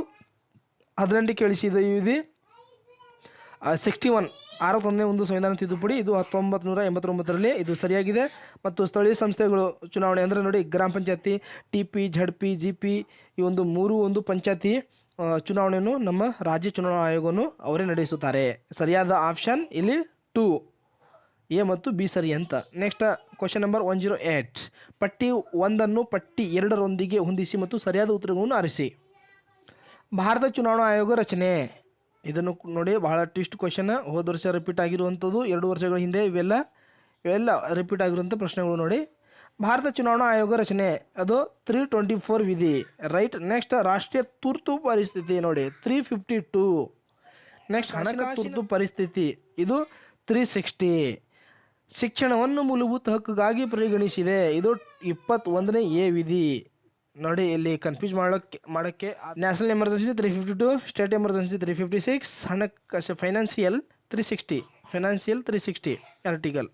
ಹದಿನೆಂಟಕ್ಕೆ ಇಳಿಸಿದ ಇದು ಸಿಕ್ಸ್ಟಿ ಒನ್ ಅರವತ್ತೊಂದನೇ ಒಂದು ಸಂವಿಧಾನ ತಿದ್ದುಪಡಿ, ಇದು ಹತ್ತೊಂಬತ್ತು ನೂರ ಎಂಬತ್ತೊಂಬತ್ತರಲ್ಲಿ ಇದು ಸರಿಯಾಗಿದೆ. ಮತ್ತು ಸ್ಥಳೀಯ ಸಂಸ್ಥೆಗಳು ಚುನಾವಣೆ ಅಂದರೆ ನೋಡಿ, ಗ್ರಾಮ ಪಂಚಾಯತಿ T P Z P G P ಈ ಒಂದು ಮೂರು ಒಂದು ಪಂಚಾಯತಿ ಚುನಾವಣೆಯನ್ನು ನಮ್ಮ ರಾಜ್ಯ ಚುನಾವಣಾ ಆಯೋಗವನ್ನು ಅವರೇ ನಡೆಸುತ್ತಾರೆ. ಸರಿಯಾದ ಆಪ್ಷನ್ ಇಲ್ಲಿ ಟೂ. ಎ ಮತ್ತು ಬಿ ಸರಿ ಅಂತ. Next question number one zero eight. ಪಟ್ಟಿ ಒಂದನ್ನು ಪಟ್ಟಿ ಎರಡರೊಂದಿಗೆ ಹೊಂದಿಸಿ ಮತ್ತು ಸರಿಯಾದ ಉತ್ತರಗಳನ್ನು ಆರಿಸಿ. ಭಾರತ ಚುನಾವಣಾ ಆಯೋಗ ರಚನೆ. ಇದನ್ನು ನೋಡಿ ಬಹಳ ಟಿಸ್ಟ್ ಕ್ವಶನ್ ಹೋದ ವರ್ಷ ರಿಪೀಟ್ ಆಗಿರುವಂಥದ್ದು ಎರಡು ವರ್ಷಗಳ ಹಿಂದೆ ಇವೆಲ್ಲ ಇವೆಲ್ಲ ರಿಪೀಟ್ ಆಗಿರುವಂಥ ಪ್ರಶ್ನೆಗಳು ನೋಡಿ. ಭಾರತ ಚುನಾವಣಾ ಆಯೋಗ ರಚನೆ ಅದು ತ್ರೀ ಟ್ವೆಂಟಿ ಫೋರ್ ವಿಧಿ. ರೈಟ್ ನೆಕ್ಸ್ಟ್ ರಾಷ್ಟ್ರೀಯ ತುರ್ತು ಪರಿಸ್ಥಿತಿ ನೋಡಿ ತ್ರೀ ಫಿಫ್ಟಿ ಟೂ ನೆಕ್ಸ್ಟ್ ಹಣಕಾಸು ತುರ್ತು ಪರಿಸ್ಥಿತಿ ಇದು ತ್ರೀ ಸಿಕ್ಸ್ಟಿ ಶಿಕ್ಷಣವನ್ನು ಮೂಲಭೂತ ಹಕ್ಕಿಗಾಗಿ ಪರಿಗಣಿಸಿದೆ ಇದು ಇಪ್ಪತ್ತೊಂದನೇ ಎ ವಿಧಿ. ನೋಡಿ, ಇಲ್ಲಿ ಕನ್ಫ್ಯೂಸ್ ಮಾಡೋಕ್ಕೆ ಮಾಡೋಕ್ಕೆ national emergency three fifty two state emergency three fifty six ಹಣಕಾಸು financial three sixty financial three sixty article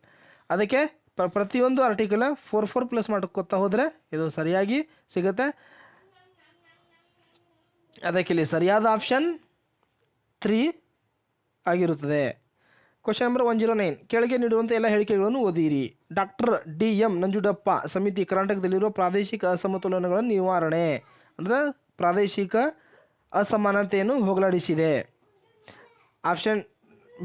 ಅದಕ್ಕೆ ಪ್ರ, ಪ್ರತಿಯೊಂದು ಆರ್ಟಿಕಲ್ ಫೋರ್ ಫೋರ್ ಪ್ಲಸ್ ಮಾಡ್ಕೊತಾ ಹೋದರೆ ಇದು ಸರಿಯಾಗಿ ಸಿಗುತ್ತೆ. ಅದಕ್ಕೆ ಇಲ್ಲಿ ಸರಿಯಾದ ಆಪ್ಷನ್ ತ್ರೀ ಆಗಿರುತ್ತದೆ. Question number one zero nine ಕೆಳಗೆ ನೀಡುವಂಥ ಎಲ್ಲ ಹೇಳಿಕೆಗಳನ್ನು ಓದಿರಿ ಡಾಕ್ಟರ್ ಡಿ ಎಂ ನಂಜುಡಪ್ಪ, ಸಮಿತಿ ಕರ್ನಾಟಕದಲ್ಲಿರುವ ಪ್ರಾದೇಶಿಕ ಅಸಮತೋಲನಗಳ ನಿವಾರಣೆ, ಅಂದರೆ ಪ್ರಾದೇಶಿಕ ಅಸಮಾನತೆಯನ್ನು ಹೋಗಲಾಡಿಸಿದೆ. ಆಪ್ಷನ್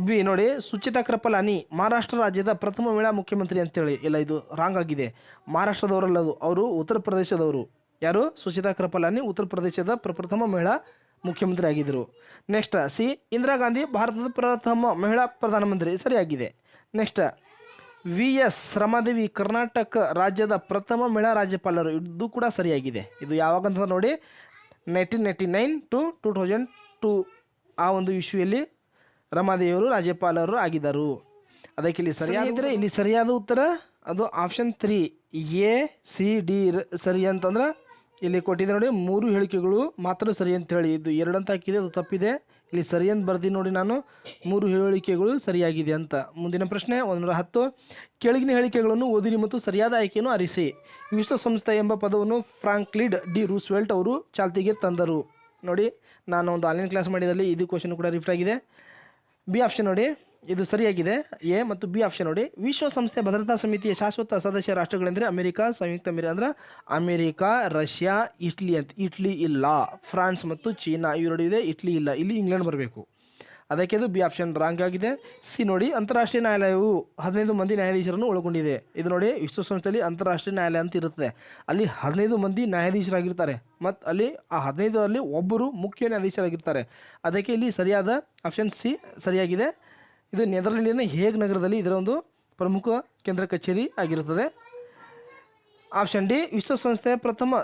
ಬಿ ನೋಡಿ, ಸುಚಿತಾ ಕೃಪಲಾನಿ, ಮಹಾರಾಷ್ಟ್ರ ರಾಜ್ಯದ ಪ್ರಥಮ ಮಹಿಳಾ ಮುಖ್ಯಮಂತ್ರಿ ಅಂತೇಳಿ. ಇಲ್ಲ, ಇದು ರಾಂಗ್ ಆಗಿದೆ. ಮಹಾರಾಷ್ಟ್ರದವರಲ್ಲದು, ಅವರು ಉತ್ತರ ಪ್ರದೇಶದವರು. ಯಾರು? ಸುಚಿತಾ ಕೃಪಲಾನಿ, ಉತ್ತರ ಪ್ರದೇಶದ ಪ್ರಪ್ರಥಮ ಮಹಿಳಾ ಮುಖ್ಯಮಂತ್ರಿ ಆಗಿದ್ದರು. Next C. ಇಂದಿರಾ ಗಾಂಧಿ ಭಾರತದ ಪ್ರಥಮ ಮಹಿಳಾ ಪ್ರಧಾನಮಂತ್ರಿ ಸರಿಯಾಗಿದೆ. Next V. S. Ramadevi Karnataka ರಾಜ್ಯದ ಪ್ರಥಮ ಮಹಿಳಾ ರಾಜ್ಯಪಾಲರು. ಇದು ಕೂಡ ಸರಿಯಾಗಿದೆ. ಇದು ಯಾವಾಗ ಅಂತ ನೋಡಿ nineteen ninety nine to two thousand two ಆ ಒಂದು ಇಶ್ಯೂಯಲ್ಲಿ ರಮಾದೇವಿಯವರು ರಾಜ್ಯಪಾಲರು ಆಗಿದ್ದರು. ಅದಕ್ಕೆ ಇಲ್ಲಿ ಸರಿಯಾಗಿದ್ದರೆ ಇಲ್ಲಿ ಸರಿಯಾದ ಉತ್ತರ ಅದು option three A C D ಸರಿ ಅಂತಂದ್ರೆ ಇಲ್ಲಿ ಕೊಟ್ಟಿದೆ ನೋಡಿ, ಮೂರು ಹೇಳಿಕೆಗಳು ಮಾತ್ರ ಸರಿ ಅಂತ ಹೇಳಿ. ಇದು ಎರಡಂತ ಹಾಕಿದೆ, ಅದು ತಪ್ಪಿದೆ. ಇಲ್ಲಿ ಸರಿ ಅಂತ ಬರ್ದಿ ನೋಡಿ ನಾನು, ಮೂರು ಹೇಳಿಕೆಗಳು ಸರಿಯಾಗಿದೆ ಅಂತ. ಮುಂದಿನ ಪ್ರಶ್ನೆ ಒಂದರ ಹತ್ತು. ಕೆಳಗಿನ ಹೇಳಿಕೆಗಳನ್ನು ಓದಿರಿ ಮತ್ತು ಸರಿಯಾದ ಆಯ್ಕೆಯನ್ನು ಆರಿಸಿ. ವಿಶ್ವಸಂಸ್ಥೆ ಎಂಬ ಪದವನ್ನು ಫ್ರಾಂಕ್ಲಿಡ್ ಡಿ ರೂಸ್ವೆಲ್ಟ್ ಅವರು ಚಾಲ್ತಿಗೆ ತಂದರು. ನೋಡಿ, ನಾನು ಒಂದು ಆನ್ಲೈನ್ ಕ್ಲಾಸ್ ಮಾಡಿದಲ್ಲಿ ಇದು ಕ್ವಶನ್ ಕೂಡ ರಿಫ್ಟ್ ಆಗಿದೆ. ಬಿ ಆಪ್ಷನ್ ನೋಡಿ. ಇದು ಸರಿಯಾಗಿದೆ. ಎ ಮತ್ತು ಬಿ ಆಪ್ಷನ್ ನೋಡಿ. ವಿಶ್ವಸಂಸ್ಥೆ ಭದ್ರತಾ ಸಮಿತಿಯ ಶಾಶ್ವತ ಸದಸ್ಯ ರಾಷ್ಟ್ರಗಳೆಂದರೆ ಅಮೆರಿಕ, ಸಂಯುಕ್ತ ಅಮೆರಿ ಅಂದ್ರೆ ಅಮೆರಿಕ, ರಷ್ಯಾ, ಇಟ್ಲಿ ಅಂತ. ಇಟ್ಲಿ ಇಲ್ಲ. ಫ್ರಾನ್ಸ್ ಮತ್ತು ಚೀನಾ ಇವೆರಡು ಇದೆ. ಇಟ್ಲಿ ಇಲ್ಲ. ಇಲ್ಲಿ ಇಂಗ್ಲೆಂಡ್ ಬರಬೇಕು. ಅದಕ್ಕೆ ಇದು ಬಿ ಆಪ್ಷನ್ ರಾಂಗ್ ಆಗಿದೆ. ಸಿ ನೋಡಿ. ಅಂತಾರಾಷ್ಟ್ರೀಯ ನ್ಯಾಯಾಲಯವು ಹದಿನೈದು ಮಂದಿ ನ್ಯಾಯಾಧೀಶರನ್ನು ಒಳಗೊಂಡಿದೆ. ಇದು ನೋಡಿ ವಿಶ್ವಸಂಸ್ಥೆಯಲ್ಲಿ ಅಂತಾರಾಷ್ಟ್ರೀಯ ನ್ಯಾಯಾಲಯ ಅಂತ ಇರುತ್ತದೆ. ಅಲ್ಲಿ ಹದಿನೈದು ಮಂದಿ ನ್ಯಾಯಾಧೀಶರಾಗಿರ್ತಾರೆ. ಮತ್ತು ಅಲ್ಲಿ ಆ ಹದಿನೈದರಲ್ಲಿ ಒಬ್ಬರು ಮುಖ್ಯ ನ್ಯಾಯಾಧೀಶರಾಗಿರ್ತಾರೆ. ಅದಕ್ಕೆ ಇಲ್ಲಿ ಸರಿಯಾದ ಆಪ್ಷನ್ ಸಿ ಸರಿಯಾಗಿದೆ. ಇದು ನೆದರ್ಲ್ಯಾಂಡಿನ ಹೇಗ್ ನಗರದಲ್ಲಿ ಇದರ ಒಂದು ಪ್ರಮುಖ ಕೇಂದ್ರ ಕಚೇರಿ ಆಗಿರುತ್ತದೆ. ಆಪ್ಷನ್ ಡಿ, ವಿಶ್ವಸಂಸ್ಥೆಯ ಪ್ರಥಮ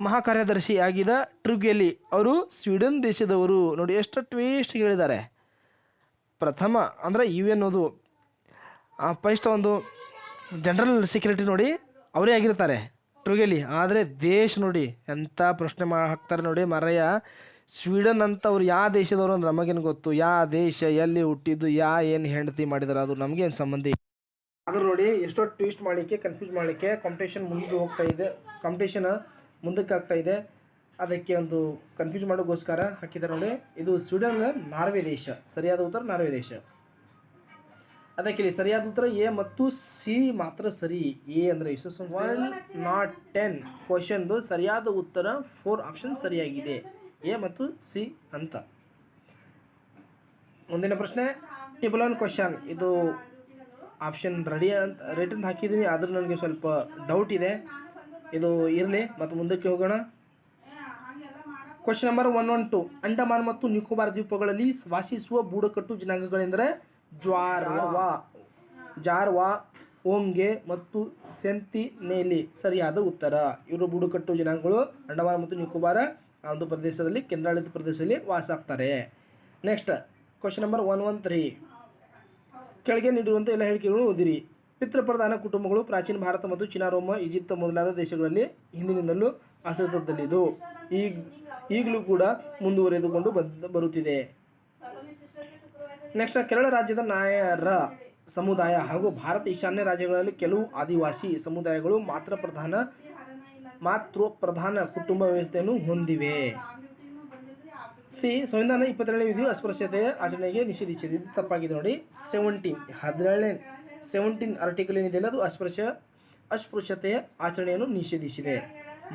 ಮಹಾಕಾರ್ಯದರ್ಶಿ ಆಗಿದ ಟ್ರುಗೆಲಿ ಅವರು ಸ್ವೀಡನ್ ದೇಶದವರು. ನೋಡಿ ಎಷ್ಟು ಟ್ವೇಸ್ಟ್ ಹೇಳಿದ್ದಾರೆ. ಪ್ರಥಮ ಅಂದರೆ ಯು ಎನ್ನೋದು ಫಸ್ಟ್ ಒಂದು ಜನರಲ್ ಸೆಕ್ರೆಟರಿ ನೋಡಿ, ಅವರೇ ಆಗಿರ್ತಾರೆ ಟ್ರುಗೆಲಿ. ಆದರೆ ದೇಶ ನೋಡಿ ಎಂಥ ಪ್ರಶ್ನೆ ಮಾ ಹಾಕ್ತಾರೆ ನೋಡಿ ಮರಯ್ಯ ಸ್ವೀಡನ್ ಅಂತ ಅವ್ರು ಯಾವ ದೇಶದವರು ಅಂದ್ರೆ ನಮಗೇನು ಗೊತ್ತು? ಯಾವ ದೇಶ ಎಲ್ಲಿ ಹುಟ್ಟಿದ್ದು, ಯಾ ಏನು ಹೆಂಡತಿ ಮಾಡಿದಾರೆ, ಅದು ನಮಗೇನು ಸಂಬಂಧ. ಆದ್ರೂ ನೋಡಿ, ಎಷ್ಟೋ ಟ್ವಿಸ್ಟ್ ಮಾಡಲಿಕ್ಕೆ ಕನ್ಫ್ಯೂಸ್ ಮಾಡಲಿಕ್ಕೆ ಕಾಂಪಿಟೇಷನ್ ಮುಂದೆ ಹೋಗ್ತಾ ಇದೆ. ಕಾಂಪಿಟೇಷನ್ ಮುಂದಕ್ಕೆ ಆಗ್ತಾ ಇದೆ. ಅದಕ್ಕೆ ಒಂದು ಕನ್ಫ್ಯೂಸ್ ಮಾಡೋಕ್ಕೋಸ್ಕರ ಹಾಕಿದ್ದಾರೆ ನೋಡಿ. ಇದು ಸ್ವೀಡನ್ ನಾರ್ವೆ ದೇಶ. ಸರಿಯಾದ ಉತ್ತರ ನಾರ್ವೆ ದೇಶ. ಅದಕ್ಕೆ ಇಲ್ಲಿ ಸರಿಯಾದ ಉತ್ತರ ಎ ಮತ್ತು ಸಿ ಮಾತ್ರ ಸರಿ. ಎ ಅಂದರೆ ಇಷ್ಟು ಒನ್ ನಾಟ್ ಟೆನ್ ಕ್ವಶನ್ದು ಸರಿಯಾದ ಉತ್ತರ ಫೋರ್ ಆಪ್ಷನ್ ಸರಿಯಾಗಿದೆ. ಎ ಮತ್ತು ಸಿ ಅಂತ. ಮುಂದಿನ ಪ್ರಶ್ನೆ ಟಿಬಲ್ ಒನ್ ಕ್ವಶನ್ ಇದು ಆಪ್ಷನ್ ರೆಡಿ ಅಂತ ರೆಡಿ ಅಂತ ಹಾಕಿದ್ದೀನಿ. ಆದರೂ ನನಗೆ ಸ್ವಲ್ಪ ಡೌಟ್ ಇದೆ. ಇದು ಇರಲಿ ಮತ್ತು ಮುಂದಕ್ಕೆ ಹೋಗೋಣ. Question number one one two Andaman ಮತ್ತು ನಿಕೋಬಾರ್ ದ್ವೀಪಗಳಲ್ಲಿ ವಾಸಿಸುವ ಬುಡಕಟ್ಟು ಜನಾಂಗಗಳೆಂದರೆ ಜ್ವಾರ್ವಾ. ಜಾರ್ವಾ ಓಂಗೆ ಮತ್ತು ಸೆಂತಿನೇಲಿ. ಸರಿಯಾದ ಉತ್ತರ. ಇವರು ಬುಡಕಟ್ಟು ಜನಾಂಗಗಳು ಅಂಡಮಾನ್ ಮತ್ತು ನಿಕೋಬಾರ ಒಂದು ಪ್ರದೇಶದಲ್ಲಿ ಕೇಂದ್ರಾಡಳಿತ ಪ್ರದೇಶದಲ್ಲಿ ವಾಸ ಆಗ್ತಾರೆ. Next question number one one three ಕೆಳಗೆ ನೀಡಿರುವಂಥ ಎಲ್ಲ ಹೇಳಿಕೆಗಳನ್ನು ಓದಿರಿ. ಪಿತೃಪ್ರಧಾನ ಕುಟುಂಬಗಳು ಪ್ರಾಚೀನ ಭಾರತ ಮತ್ತು ಚೀನಾ, ರೋಮ ಈಜಿಪ್ಟ್ ಮೊದಲಾದ ದೇಶಗಳಲ್ಲಿ ಹಿಂದಿನಿಂದಲೂ ಅಸ್ತಿತ್ವದಲ್ಲಿದ್ದು ಈಗ, ಈಗಲೂ ಕೂಡ ಮುಂದುವರೆದುಕೊಂಡು ಬರುತ್ತಿದೆ. ನೆಕ್ಸ್ಟ್ ಕೇರಳ ರಾಜ್ಯದ ನಾಯರ ಸಮುದಾಯ ಹಾಗೂ ಭಾರತ ಈಶಾನ್ಯ ರಾಜ್ಯಗಳಲ್ಲಿ ಕೆಲವು ಆದಿವಾಸಿ ಸಮುದಾಯಗಳು ಮಾತ್ರ ಪ್ರಧಾನ ಮಾತೃ ಪ್ರಧಾನ ಕುಟುಂಬ ವ್ಯವಸ್ಥೆಯನ್ನು ಹೊಂದಿವೆ. ಸಿ, ಸಂವಿಧಾನ ಇಪ್ಪತ್ತೆರಡನೇ ವಿಧಿಯು ಅಸ್ಪೃಶ್ಯತೆಯ ಆಚರಣೆಗೆ ನಿಷೇಧಿಸಿದೆ ಇದು ತಪ್ಪಾಗಿದೆ ನೋಡಿ. ಸೆವೆಂಟೀನ್ ಹದಿನೇಳನೇ ಸೆವೆಂಟೀನ್ ಆರ್ಟಿಕಲ್ ಏನಿದೆಯಲ್ಲ ಅದು ಅಸ್ಪೃಶ್ಯ ಅಸ್ಪೃಶ್ಯತೆಯ ಆಚರಣೆಯನ್ನು ನಿಷೇಧಿಸಿದೆ.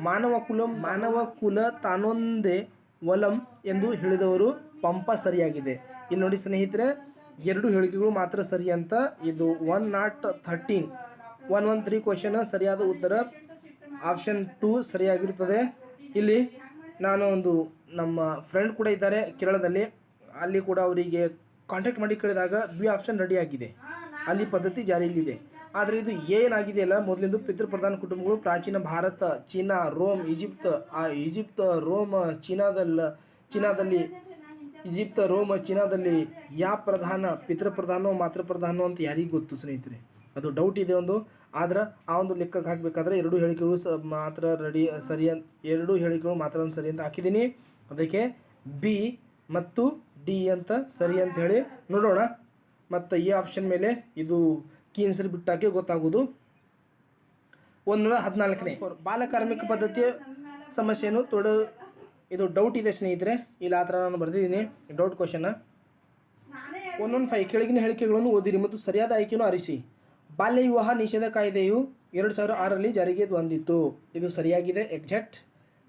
ಮಾನವ ಕುಲ ಮಾನವ ಕುಲ ತಾನೊಂದೇ ವಲಂ ಎಂದು ಹೇಳಿದವರು ಪಂಪ ಸರಿಯಾಗಿದೆ. ಇಲ್ಲಿ ನೋಡಿ ಸ್ನೇಹಿತರೆ, ಎರಡು ಹೇಳಿಕೆಗಳು ಮಾತ್ರ ಸರಿ ಅಂತ. ಇದು one not thirteen one one three question ಸರಿಯಾದ ಉತ್ತರ ಆಪ್ಷನ್ ಟೂ ಸರಿಯಾಗಿರುತ್ತದೆ. ಇಲ್ಲಿ ನಾನು ಒಂದು ನಮ್ಮ ಫ್ರೆಂಡ್ ಕೂಡ ಇದ್ದಾರೆ ಕೇರಳದಲ್ಲಿ. ಅಲ್ಲಿ ಕೂಡ ಅವರಿಗೆ ಕಾಂಟ್ಯಾಕ್ಟ್ ಮಾಡಿ ಕೇಳಿದಾಗ ಬಿ ಆಪ್ಷನ್ ರೆಡಿ ಆಗಿದೆ. ಅಲ್ಲಿ ಪದ್ಧತಿ ಜಾರಿಯಲ್ಲಿದೆ. ಆದರೆ ಇದು ಏನಾಗಿದೆ ಏನಾಗಿದೆಯಲ್ಲ ಮೊದಲಿಂದು ಪಿತೃಪ್ರಧಾನ ಕುಟುಂಬಗಳು, ಪ್ರಾಚೀನ ಭಾರತ, ಚೀನಾ, ರೋಮ್ ಈಜಿಪ್ಟ್ ಆ ಈಜಿಪ್ಟ್ ರೋಮ್ ಚೀನಾದಲ್ಲ ಚೀನಾದಲ್ಲಿ ಈಜಿಪ್ಟ್ ರೋಮ್, ಚೀನಾದಲ್ಲಿ ಯಾವ ಪ್ರಧಾನ ಪಿತೃಪ್ರಧಾನೋ ಮಾತೃಪ್ರಧಾನೋ ಅಂತ ಯಾರಿಗೂ ಗೊತ್ತು ಸ್ನೇಹಿತರೆ? ಅದು ಡೌಟ್ ಇದೆ ಒಂದು. ಆದ್ರೆ ಆ ಒಂದು ಲೆಕ್ಕಕ್ಕೆ ಹಾಕಬೇಕಾದ್ರೆ ಎರಡು ಹೇಳಿಕೆಗಳು ಮಾತ್ರ ರೆಡಿ, ಸರಿ ಅಂತ ಎರಡು ಹೇಳಿಕೆಗಳು ಮಾತ್ರ ಸರಿ ಅಂತ ಹಾಕಿದ್ದೀನಿ. ಅದಕ್ಕೆ ಬಿ ಮತ್ತು ಡಿ ಅಂತ ಸರಿ ಅಂತ ಹೇಳಿ ನೋಡೋಣ. ಮತ್ತು ಈ ಆಪ್ಷನ್ ಮೇಲೆ ಇದು ಕೀ ಹೆಸರು ಬಿಟ್ಟಾಕಿ ಗೊತ್ತಾಗೋದು ಒಂದೂರ ಹದಿನಾಲ್ಕನೇ. ಬಾಲಕಾರ್ಮಿಕ ಪದ್ಧತಿಯ ಸಮಸ್ಯೆಯನ್ನು ತೊಡ, ಇದು ಡೌಟ್ ಇದೆ ಸ್ನೇಹಿತರೆ, ಇಲ್ಲ ಆ ಥರ ನಾನು ಬರೆದಿದ್ದೀನಿ. ಡೌಟ್ ಕ್ವಶನ್ನ ಒಂದೊಂದು ಫೈ ಕೆಳಗಿನ ಹೇಳಿಕೆಗಳನ್ನು ಓದಿರಿ ಮತ್ತು ಸರಿಯಾದ ಆಯ್ಕೆಯನ್ನು ಆರಿಸಿ. ಬಾಲ್ಯ ವಿವಾಹ ನಿಷೇಧ ಕಾಯ್ದೆಯು ಎರಡು ಸಾವಿರ ಆರರಲ್ಲಿ ಜಾರಿಗೆ ಬಂದಿತ್ತು. ಇದು ಸರಿಯಾಗಿದೆ, ಎಕ್ಸಾಕ್ಟ್?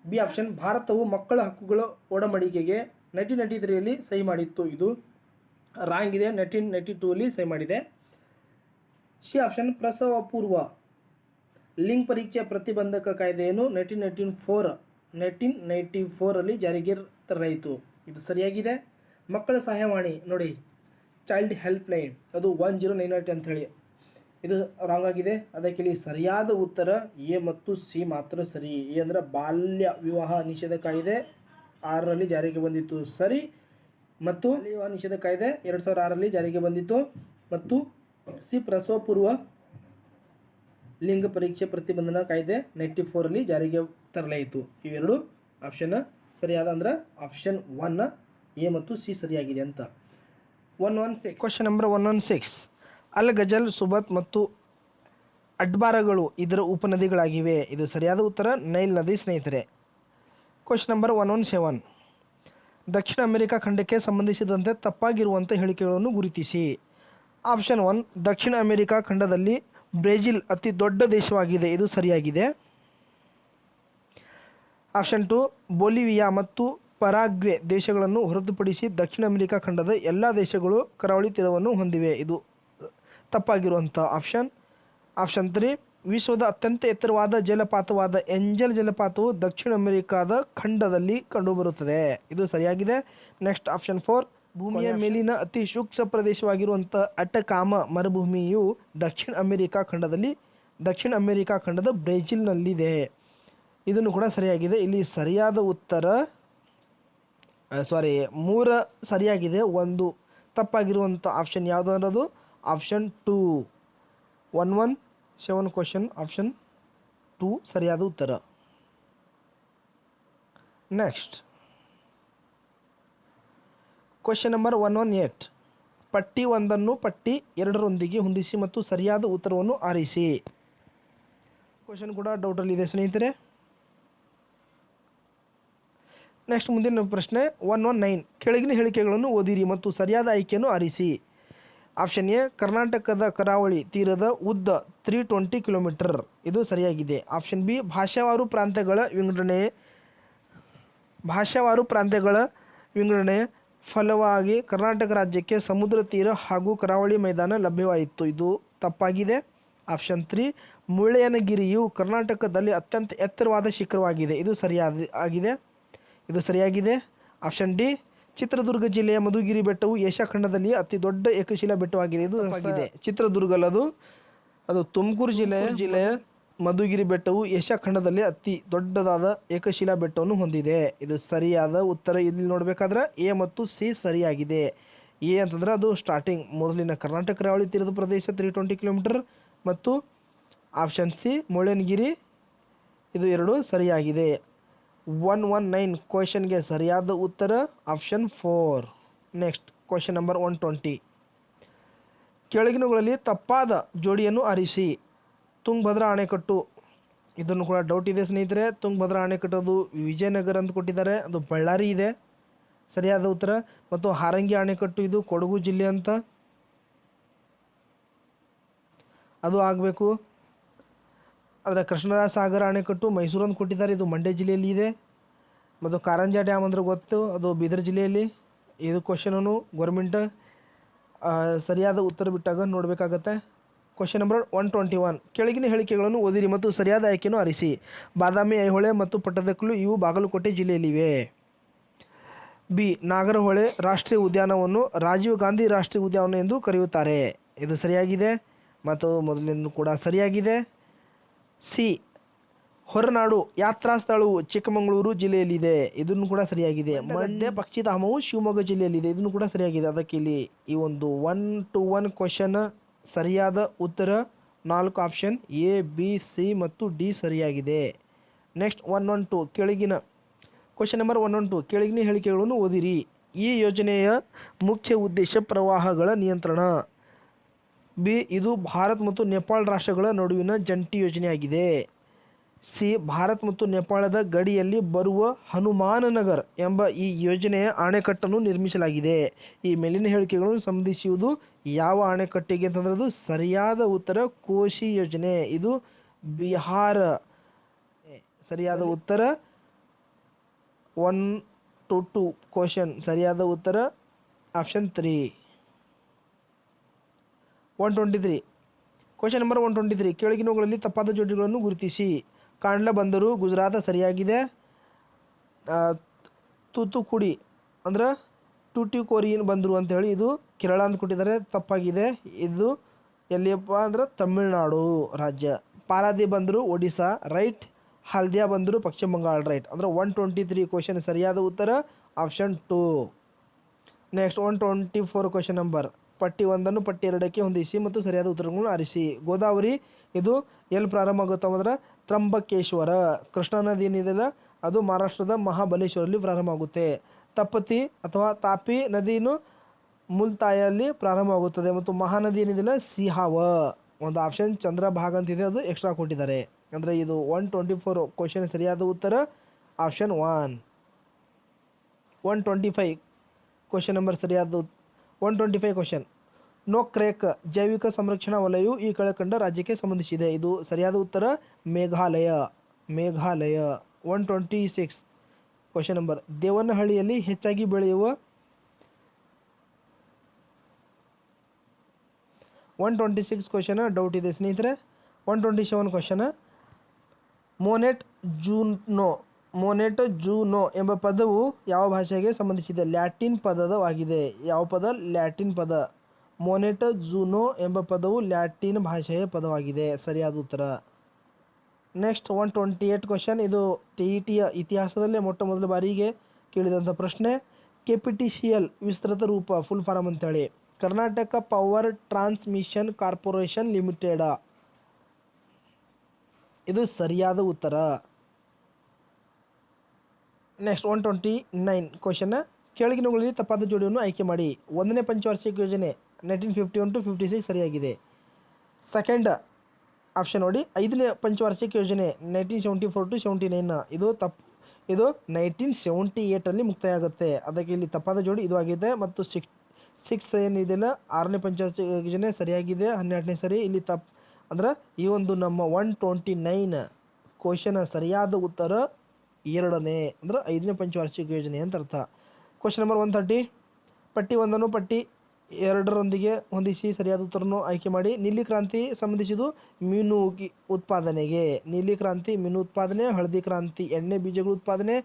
ಬಿ ಆಪ್ಷನ್, ಭಾರತವು ಮಕ್ಕಳ ಹಕ್ಕುಗಳ ಒಡಂಬಡಿಕೆಗೆ ನೈನ್ಟೀನ್ ನೈಂಟಿ ತ್ರೀಯಲ್ಲಿ ಸಹಿ ಮಾಡಿತ್ತು. ಇದು ರಾಂಗ್ ಇದೆ ನೈನ್ಟೀನ್ ನೈಂಟಿ ಟೂ ಸಹಿ ಮಾಡಿದೆ. ಸಿ ಆಪ್ಷನ್, ಪ್ರಸವ ಪೂರ್ವ ಲಿಂಗ್ ಪರೀಕ್ಷೆ ಪ್ರತಿಬಂಧಕ ಕಾಯ್ದೆಯನ್ನು nineteen nineteen four nineteen ninety ಫೋರಲ್ಲಿ ಜಾರಿಗೆ ತರಲಾಯಿತು. ಇದು ಸರಿಯಾಗಿದೆ? ಮಕ್ಕಳ ಸಹಾಯವಾಣಿ, ನೋಡಿ, ಚೈಲ್ಡ್ ಹೆಲ್ಪ್ ಲೈನ್ ಅದು ಒನ್ ಜೀರೋ ನೈನ್ ಏಟ್ ಅಂತ ಹೇಳಿ ಇದು ರಾಂಗ್ ಆಗಿದೆ. ಅದಕ್ಕೆ ಇಲ್ಲಿ ಸರಿಯಾದ ಉತ್ತರ ಎ ಮತ್ತು ಸಿ ಮಾತ್ರ ಸರಿ. ಎ ಅಂದರೆ ಬಾಲ್ಯ ವಿವಾಹ ನಿಷೇಧ ಕಾಯ್ದೆ ಆರರಲ್ಲಿ ಜಾರಿಗೆ ಬಂದಿತ್ತು. ಸರಿ. ಮತ್ತು ವಿವಾಹ ನಿಷೇಧ ಕಾಯ್ದೆ ಎರಡು ಸಾವಿರ ಆರರಲ್ಲಿ ಜಾರಿಗೆ ಬಂದಿತ್ತು. ಮತ್ತು ಸಿ ಪ್ರಸವಪೂರ್ವ ಲಿಂಗ ಪರೀಕ್ಷೆ ಪ್ರತಿಬಂಧನ ಕಾಯ್ದೆ ನೈಂಟಿ ಫೋರಲ್ಲಿ ಜಾರಿಗೆ ತರಲಾಯಿತು. ಇವೆರಡು ಆಪ್ಷನ್ ಸರಿಯಾದ ಅಂದ್ರೆ ಆಪ್ಷನ್ ಒನ್ ಎ ಮತ್ತು ಸಿ ಸರಿಯಾಗಿದೆ ಅಂತ. One one six question number one one six ಅಲ್ ಗಜಲ್, ಸುಬತ್ ಮತ್ತು ಅಡ್ಬಾರಗಳು ಇದರ ಉಪನದಿಗಳಾಗಿವೆ. ಇದು ಸರಿಯಾದ ಉತ್ತರ? ನೈಲ್ ನದಿ ಸ್ನೇಹಿತರೆ. Question number one one seven ದಕ್ಷಿಣ ಅಮೆರಿಕ ಖಂಡಕ್ಕೆ ಸಂಬಂಧಿಸಿದಂತೆ ತಪ್ಪಾಗಿರುವಂಥ ಹೇಳಿಕೆಗಳನ್ನು ಗುರುತಿಸಿ. ಆಪ್ಷನ್ ಒನ್ ದಕ್ಷಿಣ ಅಮೆರಿಕ ಖಂಡದಲ್ಲಿ ಬ್ರೆಜಿಲ್ ಅತಿ ದೊಡ್ಡ ದೇಶವಾಗಿದೆ. ಇದು ಸರಿಯಾಗಿದೆ. ಆಪ್ಷನ್ ಟು ಬೊಲಿವಿಯಾ ಮತ್ತು ಪರಾಗ್ವೆ ದೇಶಗಳನ್ನು ಹೊರತುಪಡಿಸಿ ದಕ್ಷಿಣ ಅಮೆರಿಕ ಖಂಡದ ಎಲ್ಲ ದೇಶಗಳು ಕರಾವಳಿ ತೀರವನ್ನು ಹೊಂದಿವೆ. ಇದು ತಪ್ಪಾಗಿರುವಂಥ ಆಪ್ಷನ್ ಆಪ್ಷನ್ ತ್ರೀ ವಿಶ್ವದ ಅತ್ಯಂತ ಎತ್ತರವಾದ ಜಲಪಾತವಾದ ಎಂಜಲ್ ಜಲಪಾತವು ದಕ್ಷಿಣ ಅಮೆರಿಕಾದ ಖಂಡದಲ್ಲಿ ಕಂಡುಬರುತ್ತದೆ. ಇದು ಸರಿಯಾಗಿದೆ. ನೆಕ್ಸ್ಟ್ ಆಪ್ಷನ್ ಫೋರ್ ಭೂಮಿಯ ಮೇಲಿನ ಅತಿ ಸೂಕ್ಷ್ಮ ಪ್ರದೇಶವಾಗಿರುವಂಥ ಅಟಕಾಮ ಮರುಭೂಮಿಯು ದಕ್ಷಿಣ ಅಮೆರಿಕಾ ಖಂಡದಲ್ಲಿ ದಕ್ಷಿಣ ಅಮೆರಿಕಾ ಖಂಡದ ಬ್ರೆಜಿಲ್ನಲ್ಲಿದೆ. ಇದನ್ನು ಕೂಡ ಸರಿಯಾಗಿದೆ. ಇಲ್ಲಿ ಸರಿಯಾದ ಉತ್ತರ ಸಾರಿ ಮೂರ ಸರಿಯಾಗಿದೆ. ಒಂದು ತಪ್ಪಾಗಿರುವಂಥ ಆಪ್ಷನ್ ಯಾವುದು ಅನ್ನೋದು? Option two one one seven question option two ಸರಿಯಾದ ಉತ್ತರ. Next question number one one eight ಪಟ್ಟಿ ಒಂದನ್ನು ಪಟ್ಟಿ ಎರಡರೊಂದಿಗೆ ಹೊಂದಿಸಿ ಮತ್ತು ಸರಿಯಾದ ಉತ್ತರವನ್ನು ಆರಿಸಿ. ಕ್ವಶನ್ ಕೂಡ ಡೌಟಲ್ಲಿದೆ ಸ್ನೇಹಿತರೆ. ನೆಕ್ಸ್ಟ್ ಮುಂದಿನ ಪ್ರಶ್ನೆ ಒನ್ ಒನ್ ನೈನ್ ಕೆಳಗಿನ ಹೇಳಿಕೆಗಳನ್ನು ಓದಿರಿ ಮತ್ತು ಸರಿಯಾದ ಆಯ್ಕೆಯನ್ನು ಆರಿಸಿ. ಆಪ್ಷನ್ ಎ, ಕರ್ನಾಟಕದ ಕರಾವಳಿ ತೀರದ ಉದ್ದ ತ್ರೀ ಟ್ವೆಂಟಿ ಕಿಲೋಮೀಟರ್. ಇದು ಸರಿಯಾಗಿದೆ. ಆಪ್ಷನ್ ಬಿ ಭಾಷಾವಾರು ಪ್ರಾಂತ್ಯಗಳ ವಿಂಗಡಣೆ ಭಾಷಾವಾರು ಪ್ರಾಂತ್ಯಗಳ ವಿಂಗಡಣೆ ಫಲವಾಗಿ ಕರ್ನಾಟಕ ರಾಜ್ಯಕ್ಕೆ ಸಮುದ್ರ ತೀರ ಹಾಗೂ ಕರಾವಳಿ ಮೈದಾನ ಲಭ್ಯವಾಯಿತು. ಇದು ತಪ್ಪಾಗಿದೆ. ಆಪ್ಷನ್ ತ್ರೀ, ಮುಳ್ಳಯ್ಯನಗಿರಿಯು ಕರ್ನಾಟಕದಲ್ಲಿ ಅತ್ಯಂತ ಎತ್ತರವಾದ ಶಿಖರವಾಗಿದೆ. ಇದು ಸರಿಯಾದ, ಆಗಿದೆ. ಇದು ಸರಿಯಾಗಿದೆ. ಆಪ್ಷನ್ ಡಿ ಚಿತ್ರದುರ್ಗ ಜಿಲ್ಲೆಯ ಮಧುಗಿರಿ ಬೆಟ್ಟವು ಏಷ್ಯಾ ಖಂಡದಲ್ಲಿ ಅತಿ ದೊಡ್ಡ ಏಕಶಿಲಾ ಬೆಟ್ಟವಾಗಿದೆ. ಇದು ತಪ್ಪಾಗಿದೆ ಚಿತ್ರದುರ್ಗ ಅಲ್ಲದು ಅದು. ತುಮಕೂರು ಜಿಲ್ಲೆಯ ಜಿಲ್ಲೆಯ ಮಧುಗಿರಿ ಬೆಟ್ಟವು ಏಷ್ಯಾ ಖಂಡದಲ್ಲಿ ಅತಿ ದೊಡ್ಡದಾದ ಏಕಶಿಲಾ ಬೆಟ್ಟವನ್ನು ಹೊಂದಿದೆ. ಇದು ಸರಿಯಾದ ಉತ್ತರ ಇಲ್ಲಿ ನೋಡಬೇಕಾದ್ರೆ ಎ ಮತ್ತು ಸಿ ಸರಿಯಾಗಿದೆ. ಎ ಅಂತಂದ್ರೆ ಅದು ಸ್ಟಾರ್ಟಿಂಗ್ ಮೊದಲಿನ ಕರ್ನಾಟಕ ಕರಾವಳಿ ತೀರದ ಪ್ರದೇಶ ತ್ರೀ ಟ್ವೆಂಟಿ ಕಿಲೋಮೀಟರ್ ಮತ್ತು ಆಪ್ಷನ್ ಸಿ ಮುಳ್ಳಯ್ಯನಗಿರಿ ಇದು ಎರಡು ಸರಿಯಾಗಿದೆ. ಒನ್ ಒನ್ ನೈನ್ ಕ್ವಶನ್ಗೆ ಸರಿಯಾದ ಉತ್ತರ option four next question number one twenty ಕೆಳಗಿನವುಗಳಲ್ಲಿ ತಪ್ಪಾದ ಜೋಡಿಯನ್ನು ಆರಿಸಿ ತುಂಗಭದ್ರಾ ಅಣೆಕಟ್ಟು. ಇದನ್ನು ಕೂಡ ಡೌಟ್ ಇದೆ ಸ್ನೇಹಿತರೆ. ತುಂಗಭದ್ರಾ ಅಣೆಕಟ್ಟು ಅದು ವಿಜಯನಗರ ಅಂತ ಕೊಟ್ಟಿದ್ದಾರೆ. ಅದು ಬಳ್ಳಾರಿ ಇದೆ. ಸರಿಯಾದ ಉತ್ತರ. ಮತ್ತು ಹಾರಂಗಿ ಅಣೆಕಟ್ಟು ಇದು ಕೊಡಗು ಜಿಲ್ಲೆ ಅಂತ. ಅದು ಆಗಬೇಕು. ಆದರೆ ಕೃಷ್ಣರಾಜ ಸಾಗರ ಅಣೆಕಟ್ಟು ಮೈಸೂರನ್ನು ಕೊಟ್ಟಿದ್ದಾರೆ. ಇದು ಮಂಡ್ಯ ಜಿಲ್ಲೆಯಲ್ಲಿ ಇದೆ. ಮತ್ತು ಕಾರಂಜ ಡ್ಯಾಮ್ ಅಂದ್ರೆ ಗೊತ್ತು. ಅದು ಬೀದರ್ ಜಿಲ್ಲೆಯಲ್ಲಿ. ಇದು ಕ್ವಶನೂ ಗೌರ್ಮೆಂಟ್ ಸರಿಯಾದ ಉತ್ತರ ಬಿಟ್ಟಾಗ ನೋಡಬೇಕಾಗತ್ತೆ. Question number one twenty one ಕೆಳಗಿನ ಹೇಳಿಕೆಗಳನ್ನು ಓದಿರಿ ಮತ್ತು ಸರಿಯಾದ ಆಯ್ಕೆಯನ್ನು ಆರಿಸಿ. ಬಾದಾಮಿ, ಐಹೊಳೆ ಮತ್ತು ಪಟ್ಟದಕಲ್ಲು ಇವು ಬಾಗಲಕೋಟೆ ಜಿಲ್ಲೆಯಲ್ಲಿವೆ. ಬಿ. ನಾಗರಹೊಳೆ ರಾಷ್ಟ್ರೀಯ ಉದ್ಯಾನವನ್ನು ರಾಜೀವ್ ಗಾಂಧಿ ರಾಷ್ಟ್ರೀಯ ಉದ್ಯಾನವನ ಎಂದು ಕರೆಯುತ್ತಾರೆ. ಇದು ಸರಿಯಾಗಿದೆ. ಮತ್ತು ಮೊದಲಿನ ಕೂಡ ಸರಿಯಾಗಿದೆ. ಸಿ ಹೊರನಾಡು ಯಾತ್ರಾ ಸ್ಥಳವು ಚಿಕ್ಕಮಗಳೂರು ಜಿಲ್ಲೆಯಲ್ಲಿದೆ. ಇದನ್ನು ಕೂಡ ಸರಿಯಾಗಿದೆ. ಮಂಡ್ಯ ಪಕ್ಷಿಧಾಮವು ಶಿವಮೊಗ್ಗ ಜಿಲ್ಲೆಯಲ್ಲಿದೆ. ಇದನ್ನು ಕೂಡ ಸರಿಯಾಗಿದೆ. ಅದಕ್ಕೆ ಇಲ್ಲಿ ಈ ಒಂದು ಒನ್ ಟು ಒನ್ ಕ್ವಶನ್ ಸರಿಯಾದ ಉತ್ತರ, ನಾಲ್ಕು ಆಪ್ಷನ್ ಎ ಬಿ ಸಿ ಮತ್ತು ಡಿ ಸರಿಯಾಗಿದೆ. ನೆಕ್ಸ್ಟ್ ಒನ್ ಒನ್ ಟು ಕೆಳಗಿನ question number one one two ಕೆಳಗಿನ ಹೇಳಿಕೆಗಳನ್ನು ಓದಿರಿ. ಈ ಯೋಜನೆಯ ಮುಖ್ಯ ಉದ್ದೇಶ ಪ್ರವಾಹಗಳ ನಿಯಂತ್ರಣ. ಬಿ, ಇದು ಭಾರತ್ ಮತ್ತು ನೇಪಾಳ ರಾಷ್ಟ್ರಗಳ ನಡುವಿನ ಜಂಟಿ ಯೋಜನೆಯಾಗಿದೆ. ಸಿ, ಭಾರತ್ ಮತ್ತು ನೇಪಾಳದ ಗಡಿಯಲ್ಲಿ ಬರುವ ಹನುಮಾನನಗರ್ ಎಂಬ ಈ ಯೋಜನೆಯ ಅಣೆಕಟ್ಟನ್ನು ನಿರ್ಮಿಸಲಾಗಿದೆ. ಈ ಮೇಲಿನ ಹೇಳಿಕೆಗಳನ್ನು ಸಂಬಂಧಿಸುವುದು ಯಾವ ಅಣೆಕಟ್ಟಿಗೆ ಅಂತಂದ್ರೆ ಅದು ಸರಿಯಾದ ಉತ್ತರ ಕೋಶಿ ಯೋಜನೆ. ಇದು ಬಿಹಾರ. ಸರಿಯಾದ ಉತ್ತರ ಒನ್ ಟು ಟು ಕ್ವಶನ್ ಸರಿಯಾದ ಉತ್ತರ option three. One twenty three question number one twenty three ಕೆಳಗಿನವುಗಳಲ್ಲಿ ತಪ್ಪಾದ ಜೋಡಿಗಳನ್ನು ಗುರುತಿಸಿ. ಕಾಂಡ್ಲ ಬಂದರು, ಗುಜರಾತ್ ಸರಿಯಾಗಿದೆ. ತೂತುಕುಡಿ ಅಂದ್ರೆ ಟೂಟಿಕೋರಿಯನ್ ಬಂದರು ಅಂತೇಳಿ ಇದು ಕೇರಳ ಅಂತ ಕೊಟ್ಟಿದ್ದಾರೆ. ತಪ್ಪಾಗಿದೆ. ಇದು ಎಲ್ಲಿಯಪ್ಪ ಅಂದ್ರೆ ತಮಿಳುನಾಡು ರಾಜ್ಯ. ಪಾರಾದಿ ಬಂದರು ಒಡಿಶಾ ರೈಟ್. ಹಲ್ದಿಯಾ ಬಂದರು, ಪಶ್ಚಿಮ ಬಂಗಾಳ ರೈಟ್. ಅಂದ್ರೆ ಒನ್ ಟ್ವೆಂಟಿ ತ್ರೀ ಕ್ವಶನ್ ಸರಿಯಾದ ಉತ್ತರ option two next one twenty four question number ಪಟ್ಟಿ ಒಂದನ್ನು, ಪಟ್ಟಿ ಎರಡಕ್ಕೆ ಹೊಂದಿಸಿ ಮತ್ತು ಸರಿಯಾದ ಉತ್ತರಗಳನ್ನು ಆರಿಸಿ. ಗೋದಾವರಿ, ಇದು ಎಲ್ಲಿ ಪ್ರಾರಂಭ ಆಗುತ್ತವ ಅಂದ್ರೆ ತ್ರಂಬಕೇಶ್ವರ ಕೃಷ್ಣಾ ನದಿ ಏನಿದೆಯಲ್ಲ ಅದು ಮಹಾರಾಷ್ಟ್ರದ ಮಹಾಬಲೇಶ್ವರಲ್ಲಿ ಪ್ರಾರಂಭ ಆಗುತ್ತೆ ತಪ್ಪತಿ ಅಥವಾ ತಾಪಿ ನದಿನು ಮುಲ್ತಾಯಲ್ಲಿ ಪ್ರಾರಂಭ ಆಗುತ್ತದೆ ಮತ್ತು ಮಹಾನದಿ ಏನಿದೆಯಲ್ಲ ಸಿಹಾವ. ಒಂದು ಆಪ್ಷನ್ ಚಂದ್ರಭಾಗ ಅಂತಿದೆ ಅದು ಎಕ್ಸ್ಟ್ರಾ ಕೊಟ್ಟಿದ್ದಾರೆ. ಅಂದರೆ ಇದು ಒನ್ ಟ್ವೆಂಟಿ ಫೋರ್ ಕ್ವಶನ್ ಸರಿಯಾದ ಉತ್ತರ, option one. One twenty five question number ಸರಿಯಾದ one twenty five question Nokrek ಜೈವಿಕ ಸಂರಕ್ಷಣಾ ವಲಯವು ಈ ಕೆಳಕಂಡ ರಾಜ್ಯಕ್ಕೆ ಸಂಬಂಧಿಸಿದೆ. ಇದು ಸರಿಯಾದ ಉತ್ತರ, Meghalaya. Meghalaya. One twenty six question number ದೇವನಹಳ್ಳಿಯಲ್ಲಿ ಹೆಚ್ಚಾಗಿ ಬೆಳೆಯುವ one twenty six question doubt ಇದೆ ಸ್ನೇಹಿತರೆ. ಒನ್ ಟ್ವೆಂಟಿ ಸೆವೆನ್ ಕ್ವಶನ್ ಮೋನೆಟ್ ಜೂನೋ ಮೋನೆಟ್ ಜೂನೋ ಎಂಬ ಪದವು ಯಾವ ಭಾಷೆಗೆ ಸಂಬಂಧಿಸಿದೆ? ಲ್ಯಾಟಿನ್ ಪದವಾಗಿದೆ ಯಾವ ಪದ? ಲ್ಯಾಟಿನ್ ಪದ. ಮೊನೆಟೊ ಜೂನೋ ಎಂಬ ಪದವು ಲ್ಯಾಟಿನ್ ಭಾಷೆಯ ಪದವಾಗಿದೆ. ಸರಿಯಾದ ಉತ್ತರ. Next one twenty eight question. ಇದು ಟಿ ಇ ಟಿಯ ಇತಿಹಾಸದಲ್ಲೇ ಮೊಟ್ಟ ಮೊದಲ ಬಾರಿಗೆ ಕೇಳಿದಂಥ ಪ್ರಶ್ನೆ. ಕೆಪಿಟಿಸಿಎಲ್ ವಿಸ್ತೃತ ರೂಪ ಫುಲ್ ಫಾರಮ್ ಅಂತೇಳಿ. Karnataka power transmission corporation limited ಇದು ಸರಿಯಾದ ಉತ್ತರ. Next one twenty nine question ಕೆಳಗಿನವುಗಳಲ್ಲಿ ತಪ್ಪಾದ ಜೋಡಿಯನ್ನು ಆಯ್ಕೆ ಮಾಡಿ. ಒಂದನೇ ಪಂಚವಾರ್ಷಿಕ ಯೋಜನೆ nineteen fifty one to fifty six ಸರಿಯಾಗಿದೆ. ಸೆಕೆಂಡ್ ಆಪ್ಷನ್ ನೋಡಿ. ಐದನೇ ಪಂಚವಾರ್ಷಿಕ ಯೋಜನೆ nineteen seventy four to seventy nine ಇದು ತಪ್ಪು ಇದು ನೈನ್ಟೀನ್ ಸೆವೆಂಟಿ ಏಯ್ಟಲ್ಲಿ ಮುಕ್ತಾಯ ಆಗುತ್ತೆ ಅದಕ್ಕೆ ಇಲ್ಲಿ ತಪ್ಪಾದ ಜೋಡಿ ಇದು ಆಗಿದೆ ಮತ್ತು ಸಿಕ್ಸ್ ಸಿಕ್ಸ್ ಏನಿದೆಯಲ್ಲ ಆರನೇ ಪಂಚವಾರ್ಷಿಕ ಯೋಜನೆ ಸರಿಯಾಗಿದೆ, ಹನ್ನೆರಡನೇ ಸರಿ. ಇಲ್ಲಿ ತಪ್ಪು ಅಂದ್ರೆ ಈ ಒಂದು ನಮ್ಮ ಒನ್ ಟ್ವೆಂಟಿ ನೈನ್ ಕ್ವಶನ ಸರಿಯಾದ ಉತ್ತರ ಎರಡನೇ, ಅಂದ್ರೆ ಐದನೇ ಪಂಚವಾರ್ಷಿಕ ಯೋಜನೆ ಅಂತ ಅರ್ಥ. ಕ್ವಶನ್ ನಂಬರ್ ಒನ್ ತರ್ಟಿ ಪಟ್ಟಿ ಒಂದನ್ನು ಪಟ್ಟಿ, ಎರಡರೊಂದಿಗೆ ಹೊಂದಿಸಿ ಸರಿಯಾದ ಉತ್ತರವನ್ನು ಆಯ್ಕೆ ಮಾಡಿ. ನೀಲಿ ಕ್ರಾಂತಿ ಸಂಬಂಧಿಸಿದ್ದು ಮೀನು ಉತ್ಪಾದನೆಗೆ. ನೀಲಿ ಕ್ರಾಂತಿ, ಮೀನು ಉತ್ಪಾದನೆ, ಹಳದಿ ಕ್ರಾಂತಿ, ಎಣ್ಣೆ, ಬೀಜಗಳ ಉತ್ಪಾದನೆ,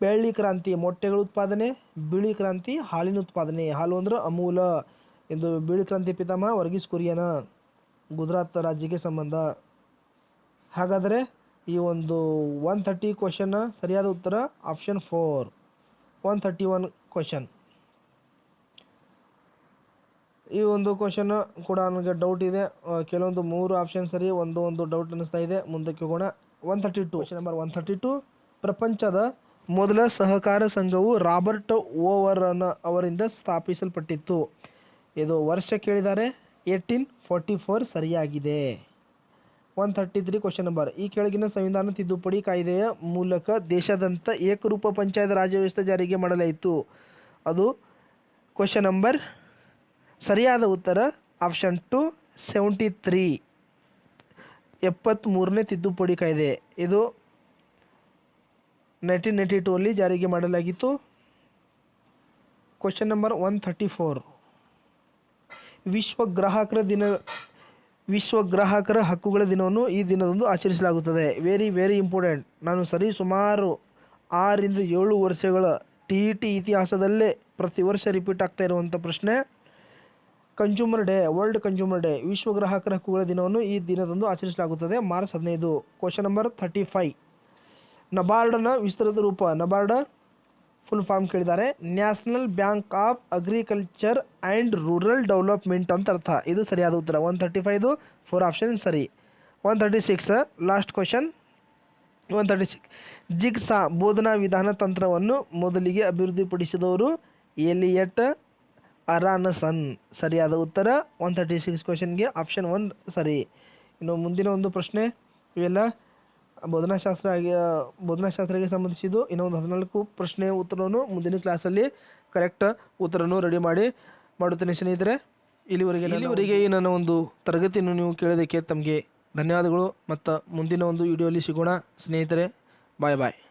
ಬೆಳ್ಳಿ ಕ್ರಾಂತಿ, ಮೊಟ್ಟೆಗಳ ಉತ್ಪಾದನೆ, ಬಿಳಿ ಕ್ರಾಂತಿ, ಹಾಲಿನ ಉತ್ಪಾದನೆ. ಹಾಲು ಅಂದ್ರೆ ಅಮೂಲ ಎಂದು ಬಿಳಿ ಕ್ರಾಂತಿ ಪಿತಾಮಹ ವರ್ಗೀಸ್ ಕುರಿಯನ ಗುಜರಾತ್ ರಾಜ್ಯಕ್ಕೆ ಸಂಬಂಧ. ಹಾಗಾದರೆ ಈ ಒಂದು ಒನ್ ಥರ್ಟಿ ಕ್ವಶನ್ನ ಸರಿಯಾದ ಉತ್ತರ option four one thirty one question ಈ ಒಂದು ಕ್ವಶನ್ ಕೂಡ ನನಗೆ ಡೌಟ್ ಇದೆ. ಕೆಲವೊಂದು ಮೂರು ಆಪ್ಷನ್ ಸರಿ, ಒಂದು ಒಂದು ಡೌಟ್ ಅನ್ನಿಸ್ತಾ ಇದೆ. ಮುಂದಕ್ಕೆ ಹೋಗೋಣ. One thirty two question number one thirty two ಪ್ರಪಂಚದ ಮೊದಲ ಸಹಕಾರ ಸಂಘವು ರಾಬರ್ಟ್ ಓವರನ್ ಅವರಿಂದ ಸ್ಥಾಪಿಸಲ್ಪಟ್ಟಿತ್ತು. ಇದು ವರ್ಷ ಕೇಳಿದ್ದಾರೆ ಏಯ್ಟೀನ್ ಫೋರ್ಟಿ ಫೋರ್ ಸರಿಯಾಗಿದೆ. One thirty three question number ಈ ಕೆಳಗಿನ ಸಂವಿಧಾನ ತಿದ್ದುಪಡಿ ಕಾಯ್ದೆಯ ಮೂಲಕ ದೇಶಾದ್ಯಂತ ಏಕರೂಪ ಪಂಚಾಯತ್ ರಾಜ ವ್ಯವಸ್ಥೆ ಜಾರಿಗೆ ಮಾಡಲಾಯಿತು. ಅದು ಕ್ವಶನ್ ನಂಬರ್ ಸರಿಯಾದ ಉತ್ತರ ಆಪ್ಷನ್ ಟು ಸೆವೆಂಟಿ ತ್ರೀ ಎಪ್ಪತ್ತ್ಮೂರನೇ ತಿದ್ದುಪಡಿ ಕಾಯ್ದೆ. ಇದು ನೈನ್ಟೀನ್ ನೈಂಟಿ ಟೂ ಅಲ್ಲಿ ಜಾರಿಗೆ ಮಾಡಲಾಗಿತ್ತು. Question number one thirty four ವಿಶ್ವ ಗ್ರಾಹಕರ ದಿನ ವಿಶ್ವ ಗ್ರಾಹಕರ ಹಕ್ಕುಗಳ ದಿನವನ್ನು ಈ ದಿನದಂದು ಆಚರಿಸಲಾಗುತ್ತದೆ. ವೆರಿ ವೆರಿ ಇಂಪಾರ್ಟೆಂಟ್ ನಾನು ಸರಿ ಸುಮಾರು ಆರಿಂದ ಏಳು ವರ್ಷಗಳ ಟಿ ಇ ಟಿ ಇತಿಹಾಸದಲ್ಲೇ ಪ್ರತಿ ವರ್ಷ ರಿಪೀಟ್ ಆಗ್ತಾ ಇರುವಂಥ ಪ್ರಶ್ನೆ. Consumer day world consumer day ವಿಶ್ವ ಗ್ರಾಹಕರ ಹಕ್ಕುಗಳ ದಿನವನ್ನು ಈ ದಿನದಂದು ಆಚರಿಸಲಾಗುತ್ತದೆ. ಮಾರ್ಚ್ ಹದಿನೈದು. ಕ್ವಶನ್ ನಂಬರ್ ಥರ್ಟಿ ಫೈವ್ ನಬಾರ್ಡನ ವಿಸ್ತೃತ ರೂಪ. ನಬಾರ್ಡ ಫುಲ್ ಫಾರ್ಮ್ ಕೇಳಿದ್ದಾರೆ. National bank of agriculture and rural development ಅಂತ ಅರ್ಥ. ಇದು ಸರಿಯಾದ ಉತ್ತರ. One thirty five four option ಸರಿ. One thirty six last question one thirty six jigsaw ಬೋಧನಾ ವಿಧಾನ ತಂತ್ರವನ್ನು ಮೊದಲಿಗೆ ಅಭಿವೃದ್ಧಿಪಡಿಸಿದವರು ಎಲಿಯಟ್ ಅರಾನಸನ್. ಸರಿಯಾದ ಉತ್ತರ. ಒನ್ ತರ್ಟಿ ಸಿಕ್ಸ್ ಕ್ವಶನ್ಗೆ ಆಪ್ಷನ್ ಒನ್ ಸರಿ. ಇನ್ನು ಮುಂದಿನ ಒಂದು ಪ್ರಶ್ನೆ ಇವೆಲ್ಲ ಬೋಧನಾಶಾಸ್ತ್ರ ಆಗಿ ಬೋಧನಾಶಾಸ್ತ್ರಕ್ಕೆ ಸಂಬಂಧಿಸಿದ್ದು ಇನ್ನೊಂದು ಹದಿನಾಲ್ಕು ಪ್ರಶ್ನೆ ಉತ್ತರವನ್ನು ಮುಂದಿನ ಕ್ಲಾಸಲ್ಲಿ ಕರೆಕ್ಟ್ ಉತ್ತರವನ್ನು ರೆಡಿ ಮಾಡಿ ಮಾಡುತ್ತೇನೆ ಸ್ನೇಹಿತರೆ. ಇಲ್ಲಿವರೆಗೆ ಇಲ್ಲಿವರೆಗೆ ಈ ನನ್ನ ಒಂದು ತರಗತಿಯನ್ನು ನೀವು ಕೇಳೋದಕ್ಕೆ ತಮಗೆ ಧನ್ಯವಾದಗಳು. ಮತ್ತು ಮುಂದಿನ ಒಂದು ವಿಡಿಯೋಲಿ ಸಿಗೋಣ ಸ್ನೇಹಿತರೆ. ಬಾಯ್ ಬಾಯ್